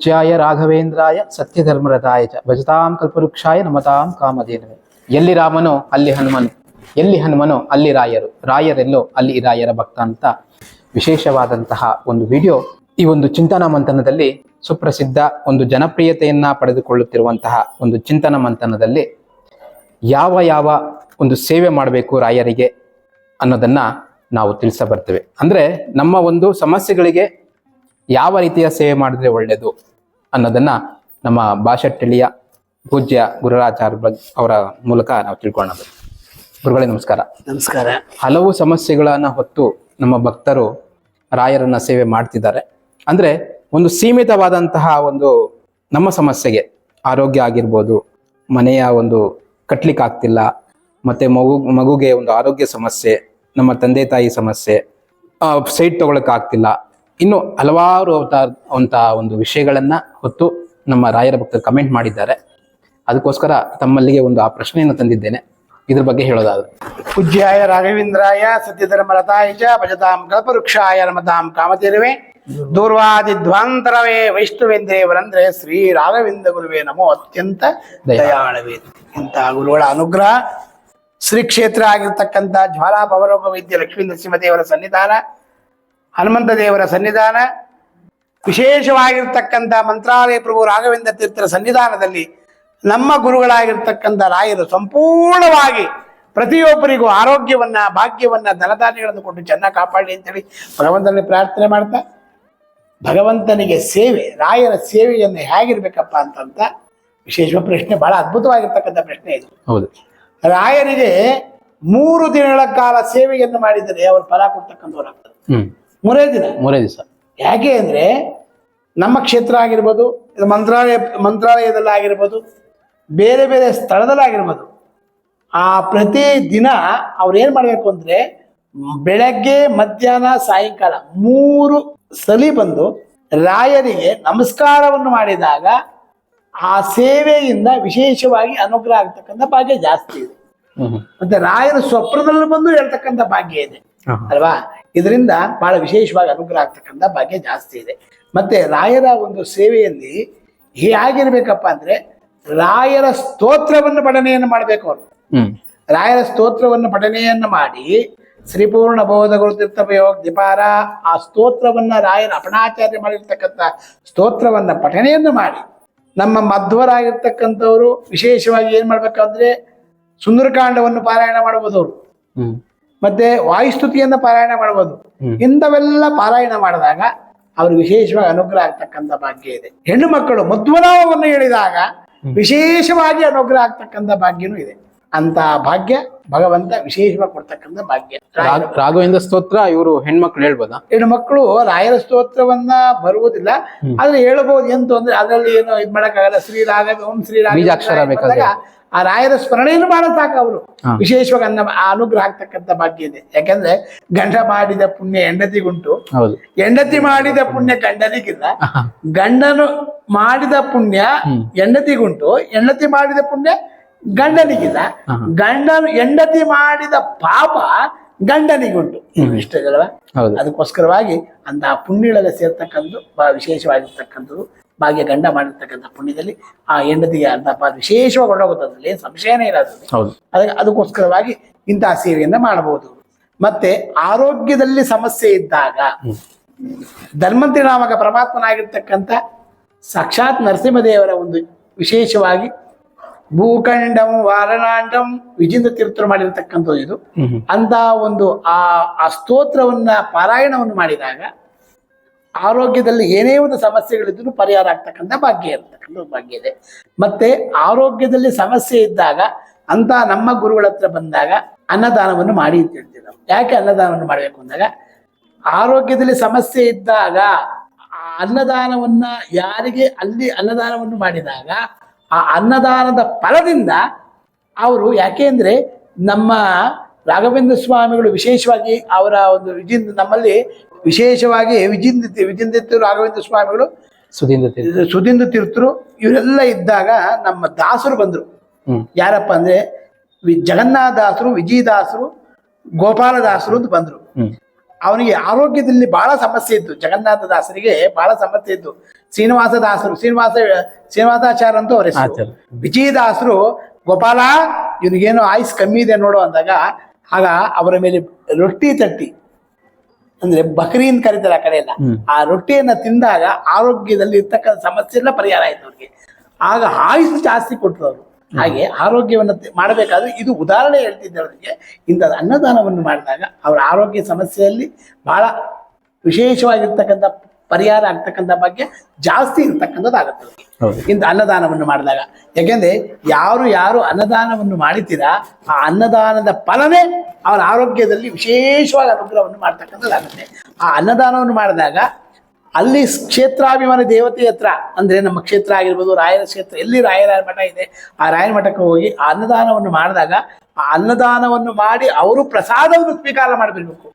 ಪೂಜ್ಯಾಯ ರಾಘವೇಂದ್ರಾಯ ಸತ್ಯಧರ್ಮರಥಾಯ ಚ. ಭಜತಾಂ ಕಲ್ಪವೃಕ್ಷಾಯ ನಮತಾಂ ಕಾಮಧೇನವೇ. ಎಲ್ಲಿ ರಾಮನೋ ಅಲ್ಲಿ ಹನುಮನು. ಎಲ್ಲಿ ಹನುಮನೋ ಅಲ್ಲಿ ರಾಯರು. ರಾಯರೆಲ್ಲೋ ಅಲ್ಲಿ ರಾಯರ ಭಕ್ತ ಅಂತ ವಿಶೇಷವಾದಂತಹ ಒಂದು ವಿಡಿಯೋ. ಈ ಒಂದು ಚಿಂತನ ಮಂಥನದಲ್ಲಿ ಸುಪ್ರಸಿದ್ಧ ಒಂದು ಜನಪ್ರಿಯತೆಯನ್ನ ಪಡೆದುಕೊಳ್ಳುತ್ತಿರುವಂತಹ ಒಂದು ಚಿಂತನ ಮಂಥನದಲ್ಲಿ ಯಾವ ಯಾವ ಒಂದು ಸೇವೆ ಮಾಡಬೇಕು ರಾಯರಿಗೆ ಅನ್ನೋದನ್ನ ನಾವು ತಿಳಿಸ ಬರ್ತೇವೆ ಅಂದ್ರೆ ನಮ್ಮ ಒಂದು ಸಮಸ್ಯೆಗಳಿಗೆ ಯಾವ ರೀತಿಯ ಸೇವೆ ಮಾಡಿದ್ರೆ ಒಳ್ಳೆಯದು ಅನ್ನೋದನ್ನ ನಮ್ಮ ಭಾಷಟ್ಟಳಿಯ ಪೂಜ್ಯ ಗುರುರಾಚಾರ್ಯ ಅವರ ಮೂಲಕ ನಾವು ತಿಳ್ಕೊಳ್ಳೋಣ. ಗುರುಗಳೇ ನಮಸ್ಕಾರ. ನಮಸ್ಕಾರ. ಹಲವು ಸಮಸ್ಯೆಗಳನ್ನ ಹೊತ್ತು ನಮ್ಮ ಭಕ್ತರು ರಾಯರನ್ನ ಸೇವೆ ಮಾಡ್ತಿದ್ದಾರೆ. ಅಂದ್ರೆ ಒಂದು ಸೀಮಿತವಾದಂತಹ ಒಂದು ನಮ್ಮ ಸಮಸ್ಯೆಗೆ ಆರೋಗ್ಯ ಆಗಿರ್ಬೋದು ಮನೆಯ ಒಂದು ಕಟ್ಲಿಕ್ಕೆ ಆಗ್ತಿಲ್ಲ ಮತ್ತೆ ಮಗು ಮಗುಗೆ ಒಂದು ಆರೋಗ್ಯ ಸಮಸ್ಯೆ ನಮ್ಮ ತಂದೆ ತಾಯಿ ಸಮಸ್ಯೆ ಸೈಟ್ ತಗೊಳಕ್ ಆಗ್ತಿಲ್ಲ ಇನ್ನು ಹಲವಾರು ಅಂತ ಒಂದು ವಿಷಯಗಳನ್ನ ಹೊತ್ತು ನಮ್ಮ ರಾಯರ ಭಕ್ತರು ಕಮೆಂಟ್ ಮಾಡಿದ್ದಾರೆ. ಅದಕ್ಕೋಸ್ಕರ ತಮ್ಮಲ್ಲಿಗೆ ಒಂದು ಆ ಪ್ರಶ್ನೆಯನ್ನು ತಂದಿದ್ದೇನೆ. ಇದ್ರ ಬಗ್ಗೆ ಹೇಳೋದಾದ್ರೆ. ಪೂಜ್ಯಾಯ ರಾಘವೇಂದ್ರಾಯ ಸತ್ಯಧರ್ಮರತಾಯ ಚ ಭಜತಾಂ ಕಲ್ಪವೃಕ್ಷಾಯ ನಮತಾಂ ಕಾಮತಿರುವೆ ದೂರ್ವಾದಿ ಧ್ವಾಂತರವೇ ವೈಷ್ಣವೇಂದ್ರೇವರಂದ್ರೆ ಶ್ರೀ ರಾಘವೇಂದ್ರ ಗುರುವೇ ನಮೋ ಅತ್ಯಂತ ದಯಾಳವೇ. ಇಂಥ ಗುರುಗಳ ಅನುಗ್ರಹ ಶ್ರೀ ಕ್ಷೇತ್ರ ಆಗಿರ್ತಕ್ಕಂಥ ಜ್ವಾಲಾ ಪವರೋಗ ವೈದ್ಯ ಲಕ್ಷ್ಮೀ ನರಸಿಂಹದೇವರ ಸನ್ನಿಧಾನ ಹನುಮಂತ ದೇವರ ಸನ್ನಿಧಾನ ವಿಶೇಷವಾಗಿರ್ತಕ್ಕಂಥ ಮಂತ್ರಾಲಯ ಪ್ರಭು ರಾಘವೇಂದ್ರ ತೀರ್ಥರ ಸನ್ನಿಧಾನದಲ್ಲಿ ನಮ್ಮ ಗುರುಗಳಾಗಿರ್ತಕ್ಕಂಥ ರಾಯರು ಸಂಪೂರ್ಣವಾಗಿ ಪ್ರತಿಯೊಬ್ಬರಿಗೂ ಆರೋಗ್ಯವನ್ನ ಭಾಗ್ಯವನ್ನ ಧನಧಾನ್ಯಗಳನ್ನು ಕೊಟ್ಟು ಚೆನ್ನಾಗಿ ಕಾಪಾಡಿ ಅಂತೇಳಿ ಭಗವಂತನಲ್ಲಿ ಪ್ರಾರ್ಥನೆ ಮಾಡ್ತಾ ಭಗವಂತನಿಗೆ ಸೇವೆ ರಾಯರ ಸೇವೆಯನ್ನು ಹೇಗಿರ್ಬೇಕಪ್ಪ ಅಂತಂತ ವಿಶೇಷ ಪ್ರಶ್ನೆ ಬಹಳ ಅದ್ಭುತವಾಗಿರ್ತಕ್ಕಂಥ ಪ್ರಶ್ನೆ ಇದು. ಹೌದು. ರಾಯರಿಗೆ ಮೂರು ದಿನಗಳ ಕಾಲ ಸೇವೆಯನ್ನು ಮಾಡಿದರೆ ಅವರು ಫಲ ಕೊಡ್ತಕ್ಕಂಥವ್ರಾಗ್ತದೆ ಮೂರೇ ದಿನ. ಮೂರೇ ದಿವಸ. ಯಾಕೆ ಅಂದ್ರೆ ನಮ್ಮ ಕ್ಷೇತ್ರ ಆಗಿರ್ಬೋದು ಮಂತ್ರಾಲಯ ಮಂತ್ರಾಲಯದಲ್ಲಿ ಆಗಿರ್ಬೋದು ಬೇರೆ ಬೇರೆ ಸ್ಥಳದಲ್ಲಾಗಿರ್ಬೋದು ಆ ಪ್ರತಿ ದಿನ ಅವ್ರು ಮಾಡಬೇಕು ಮಾಡ್ಬೇಕು ಅಂದ್ರೆ ಬೆಳಗ್ಗೆ ಮಧ್ಯಾಹ್ನ ಸಾಯಂಕಾಲ ಮೂರು ಸಲಿ ಬಂದು ರಾಯರಿಗೆ ನಮಸ್ಕಾರವನ್ನು ಮಾಡಿದಾಗ ಆ ಸೇವೆಯಿಂದ ವಿಶೇಷವಾಗಿ ಅನುಗ್ರಹ ಆಗ್ತಕ್ಕಂಥ ಭಾಗ್ಯ ಜಾಸ್ತಿ ಇದೆ. ಮತ್ತೆ ರಾಯರ ಸ್ವಪ್ನದಲ್ಲೂ ಬಂದು ಹೇಳ್ತಕ್ಕಂಥ ಭಾಗ್ಯ ಇದೆ. ಅಲ್ವಾ? ಇದರಿಂದ ಬಹಳ ವಿಶೇಷವಾಗಿ ಅನುಗ್ರಹ ಆಗ್ತಕ್ಕಂಥ ಭಾಗ್ಯ ಜಾಸ್ತಿ ಇದೆ. ಮತ್ತೆ ರಾಯರ ಒಂದು ಸೇವೆಯಲ್ಲಿ ಹೇಗಿರ್ಬೇಕಪ್ಪ ಅಂದ್ರೆ ರಾಯರ ಸ್ತೋತ್ರವನ್ನು ಪಠನೆಯನ್ನು ಮಾಡಬೇಕು ಅವರು. ರಾಯರ ಸ್ತೋತ್ರವನ್ನು ಪಠನೆಯನ್ನು ಮಾಡಿ ಶ್ರೀಪೂರ್ಣ ಬೋಧ ಗುರುತೀರ್ಥಪಯೋಗ ದಿಪಾರ ಆ ಸ್ತೋತ್ರವನ್ನ ರಾಯರ ಅಪಣಾಚಾರ್ಯ ಮಾಡಿರ್ತಕ್ಕಂಥ ಸ್ತೋತ್ರವನ್ನ ಪಠನೆಯನ್ನು ಮಾಡಿ. ನಮ್ಮ ಮಧ್ವರಾಗಿರ್ತಕ್ಕಂಥವರು ವಿಶೇಷವಾಗಿ ಏನ್ ಮಾಡ್ಬೇಕಂದ್ರೆ ಸುಂದರಕಾಂಡವನ್ನು ಪಾರಾಯಣ ಮಾಡಬಹುದು ಅವರು. ಮತ್ತೆ ವಾಯುಸ್ತುತಿಯನ್ನ ಪಾರಾಯಣ ಮಾಡಬಹುದು. ಇಂಥವೆಲ್ಲ ಪಾರಾಯಣ ಮಾಡಿದಾಗ ಅವ್ರಿಗೆ ವಿಶೇಷವಾಗಿ ಅನುಗ್ರಹ ಆಗ್ತಕ್ಕಂಥ ಭಾಗ್ಯ ಇದೆ. ಹೆಣ್ಣು ಮಕ್ಕಳು ಮಧ್ವನಾಮವನ್ನು ಹೇಳಿದಾಗ ವಿಶೇಷವಾಗಿ ಅನುಗ್ರಹ ಆಗ್ತಕ್ಕಂಥ ಭಾಗ್ಯನೂ ಇದೆ. ಅಂತ ಭಾಗ್ಯ ಭಗವಂತ ವಿಶೇಷವಾಗಿ ಕೊಡ್ತಕ್ಕಂಥ ಭಾಗ್ಯ. ರಾಘ- ರಾಘವೇಂದ್ರ ಸ್ತೋತ್ರ ಇವರು ಹೆಣ್ಮಕ್ಳು ಹೇಳ್ಬೋದ? ಹೆಣ್ಮಕ್ಳು ಮಕ್ಕಳು ರಾಯರ ಸ್ತೋತ್ರವನ್ನ ಬರುವುದಿಲ್ಲ. ಆದ್ರೆ ಹೇಳ್ಬೋದು ಎಂತ ಅಂದ್ರೆ ಅದರಲ್ಲಿ ಏನೋ ಇದ್ ಮಾಡಕ್ಕಾಗಲ್ಲ. ಶ್ರೀ ರಾಘವ ಓಂ ಶ್ರೀ ರಾಘವ ಆ ರಾಯರ ಸ್ಮರಣೆಯನ್ನು ಮಾಡೋ ಸಾಕು ಅವರು. ವಿಶೇಷವಾಗಿ ಅನ್ನ ಅನುಗ್ರಹ ಆಗ್ತಕ್ಕಂಥ ಭಾಗ್ಯ ಇದೆ ಯಾಕಂದ್ರೆ ಗಂಡ ಮಾಡಿದ ಪುಣ್ಯ ಹೆಂಡತಿಗುಂಟು. ಹೆಂಡತಿ ಮಾಡಿದ ಪುಣ್ಯ ಗಂಡನಿಗಿಲ್ಲ. ಗಂಡನು ಮಾಡಿದ ಪುಣ್ಯ ಹೆಂಡತಿಗುಂಟು. ಹೆಂಡತಿ ಮಾಡಿದ ಪುಣ್ಯ ಗಂಡನಿಗಿಲ್ಲ. ಗಂಡನು ಹೆಂಡತಿ ಮಾಡಿದ ಪಾಪ ಗಂಡನಿಗುಂಟು. ಇಷ್ಟ ಅದಕ್ಕೋಸ್ಕರವಾಗಿ ಅಂತ ಪುಣ್ಯಗಳಲ್ಲಿ ಸೇರ್ತಕ್ಕಂಥದ್ದು ಬಹಳ ವಿಶೇಷವಾಗಿರ್ತಕ್ಕಂಥದ್ದು. ಭಾಗ್ಯ ಗಂಡ ಮಾಡಿರ್ತಕ್ಕಂಥ ಪುಣ್ಯದಲ್ಲಿ ಆ ಹೆಂಡತಿಯ ಅಂತಪ್ಪ ವಿಶೇಷವಾಗಿ ವಿಶೇಷವಾಗಿ ಅದರಲ್ಲಿ ಏನು ಸಂಶಯನೇ ಇಲ್ಲ ಅದ್ರಲ್ಲಿ. ಹೌದು. ಅದಕ್ಕೆ ಅದಕ್ಕೋಸ್ಕರವಾಗಿ ಇಂತಹ ಸೇವೆಯನ್ನ ಮಾಡಬಹುದು. ಮತ್ತೆ ಆರೋಗ್ಯದಲ್ಲಿ ಸಮಸ್ಯೆ ಇದ್ದಾಗ ಧನ್ವಂತರಿ ನಾಮಕ ಪರಮಾತ್ಮನಾಗಿರ್ತಕ್ಕಂಥ ಸಾಕ್ಷಾತ್ ನರಸಿಂಹದೇವರ ಒಂದು ವಿಶೇಷವಾಗಿ ಭೂಖಂಡಂ ವಾರಣಾಂಡಂ ವಿಜೇಂದ್ರ ತೀರ್ಥರು ಮಾಡಿರ್ತಕ್ಕಂಥದ್ದು ಇದು. ಅಂತ ಒಂದು ಆ ಆ ಸ್ತೋತ್ರವನ್ನ ಪಾರಾಯಣವನ್ನು ಮಾಡಿದಾಗ ಆರೋಗ್ಯದಲ್ಲಿ ಏನೇ ಒಂದು ಸಮಸ್ಯೆಗಳಿದ್ರು ಪರಿಹಾರ ಆಗ್ತಕ್ಕಂಥ ಭಾಗ್ಯ ಇರತಕ್ಕಂಥ ಭಾಗ್ಯ ಇದೆ. ಮತ್ತೆ ಆರೋಗ್ಯದಲ್ಲಿ ಸಮಸ್ಯೆ ಇದ್ದಾಗ, ಅಂತ ನಮ್ಮ ಗುರುಗಳ ಹತ್ರ ಬಂದಾಗ ಅನ್ನದಾನವನ್ನು ಮಾಡಿ ಅಂತ ಹೇಳ್ತೀವಿ ನಾವು. ಯಾಕೆ ಅನ್ನದಾನವನ್ನು ಮಾಡಬೇಕು ಅಂದಾಗ, ಆರೋಗ್ಯದಲ್ಲಿ ಸಮಸ್ಯೆ ಇದ್ದಾಗ ಅನ್ನದಾನವನ್ನ ಯಾರಿಗೆ ಅಲ್ಲಿ ಅನ್ನದಾನವನ್ನು ಮಾಡಿದಾಗ, ಆ ಅನ್ನದಾನದ ಫಲದಿಂದ ಅವರು ಯಾಕೆ ಅಂದ್ರೆ ನಮ್ಮ ರಾಘವೇಂದ್ರ ಸ್ವಾಮಿಗಳು ವಿಶೇಷವಾಗಿ ಅವರ ಒಂದು ವಿಜಿಂದ ನಮ್ಮಲ್ಲಿ ವಿಶೇಷವಾಗಿ ವಿಜಿಂದ ವಿಜಿಂದಿತ್ತು ರಾಘವೇಂದ್ರ ಸ್ವಾಮಿಗಳು ಸುಧೀಂದ್ರ ಸುಧೀಂದ್ರ ತೀರ್ಥರು ಇವರೆಲ್ಲ ಇದ್ದಾಗ ನಮ್ಮ ದಾಸರು ಬಂದರು. ಯಾರಪ್ಪ ಅಂದ್ರೆ ವಿ- ಜಗನ್ನಾಥದಾಸರು ವಿಜಯದಾಸರು ಗೋಪಾಲದಾಸರು ಅಂತ ಬಂದರು. ಅವನಿಗೆ ಆರೋಗ್ಯದಲ್ಲಿ ಬಹಳ ಸಮಸ್ಯೆ ಇತ್ತು. ಜಗನ್ನಾಥ ದಾಸರಿಗೆ ಬಹಳ ಸಮಸ್ಯೆ ಇತ್ತು. ಶ್ರೀನಿವಾಸ ದಾಸರು ಶ್ರೀನಿವಾಸ ಶ್ರೀನಿವಾಸಾಚಾರ್ಯ ಅಂತ ಅವ್ರ ಹೆಸರು. ವಿಜಯದಾಸರು ಗೋಪಾಲ ಇವನಿಗೇನೋ ಆಯುಸ್ ಕಮ್ಮಿ ಇದೆ ನೋಡು ಅಂದಾಗ ಆಗ ಅವರ ಮೇಲೆ ರೊಟ್ಟಿ ತಟ್ಟಿ. ಅಂದ್ರೆ ಬಕರಿ ಅಂತ ಕರೀತಾರೆ ಆ ಕಡೆ ಎಲ್ಲ. ಆ ರೊಟ್ಟಿಯನ್ನ ತಿಂದಾಗ ಆರೋಗ್ಯದಲ್ಲಿ ಇರ್ತಕ್ಕಂಥ ಸಮಸ್ಯೆ ಎಲ್ಲ ಪರಿಹಾರ ಆಯ್ತು ಅವ್ರಿಗೆ. ಆಗ ಆಯುಸ್ ಜಾಸ್ತಿ ಕೊಟ್ಟರು ಅವರು. ಹಾಗೆ ಆರೋಗ್ಯವನ್ನು ಮಾಡಬೇಕಾದ್ರೆ ಇದು ಉದಾಹರಣೆ ಹೇಳ್ತಿದ್ದೆ ಅವರಿಗೆ. ಇಂಥ ಅನ್ನದಾನವನ್ನು ಮಾಡಿದಾಗ ಅವರ ಆರೋಗ್ಯ ಸಮಸ್ಯೆಯಲ್ಲಿ ಬಹಳ ವಿಶೇಷವಾಗಿರ್ತಕ್ಕಂಥ ಪರಿಹಾರ ಆಗ್ತಕ್ಕಂಥ ಬಗ್ಗೆ ಜಾಸ್ತಿ ಇರ್ತಕ್ಕಂಥದ್ದಾಗುತ್ತೆ ಅವ್ರಿಗೆ. ಹೌದು ಇಂಥ ಅನ್ನದಾನವನ್ನು ಮಾಡಿದಾಗ. ಯಾಕೆಂದ್ರೆ ಯಾರು ಯಾರು ಅನ್ನದಾನವನ್ನು ಮಾಡುತ್ತೀರಾ ಆ ಅನ್ನದಾನದ ಫಲನೇ ಅವರ ಆರೋಗ್ಯದಲ್ಲಿ ವಿಶೇಷವಾಗಿ ಅನುಗ್ರಹವನ್ನು ಮಾಡ್ತಕ್ಕಂಥದ್ದಾಗುತ್ತೆ ಆ ಅನ್ನದಾನವನ್ನು ಮಾಡಿದಾಗ ಅಲ್ಲಿ ಕ್ಷೇತ್ರಾಭಿಮಾನ ದೇವತೆ ಹತ್ರ, ಅಂದ್ರೆ ನಮ್ಮ ಕ್ಷೇತ್ರ ಆಗಿರ್ಬೋದು, ರಾಯರ ಕ್ಷೇತ್ರ, ಎಲ್ಲಿ ರಾಯರ ಮಠ ಇದೆ, ಆ ರಾಯರ ಮಠಕ್ಕೆ ಹೋಗಿ ಆ ಅನ್ನದಾನವನ್ನು ಮಾಡಿದಾಗ ಅನ್ನದಾನವನ್ನು ಮಾಡಿ ಅವರು ಪ್ರಸಾದವನ್ನು ಸ್ವೀಕಾರ ಮಾಡಬೇಕು.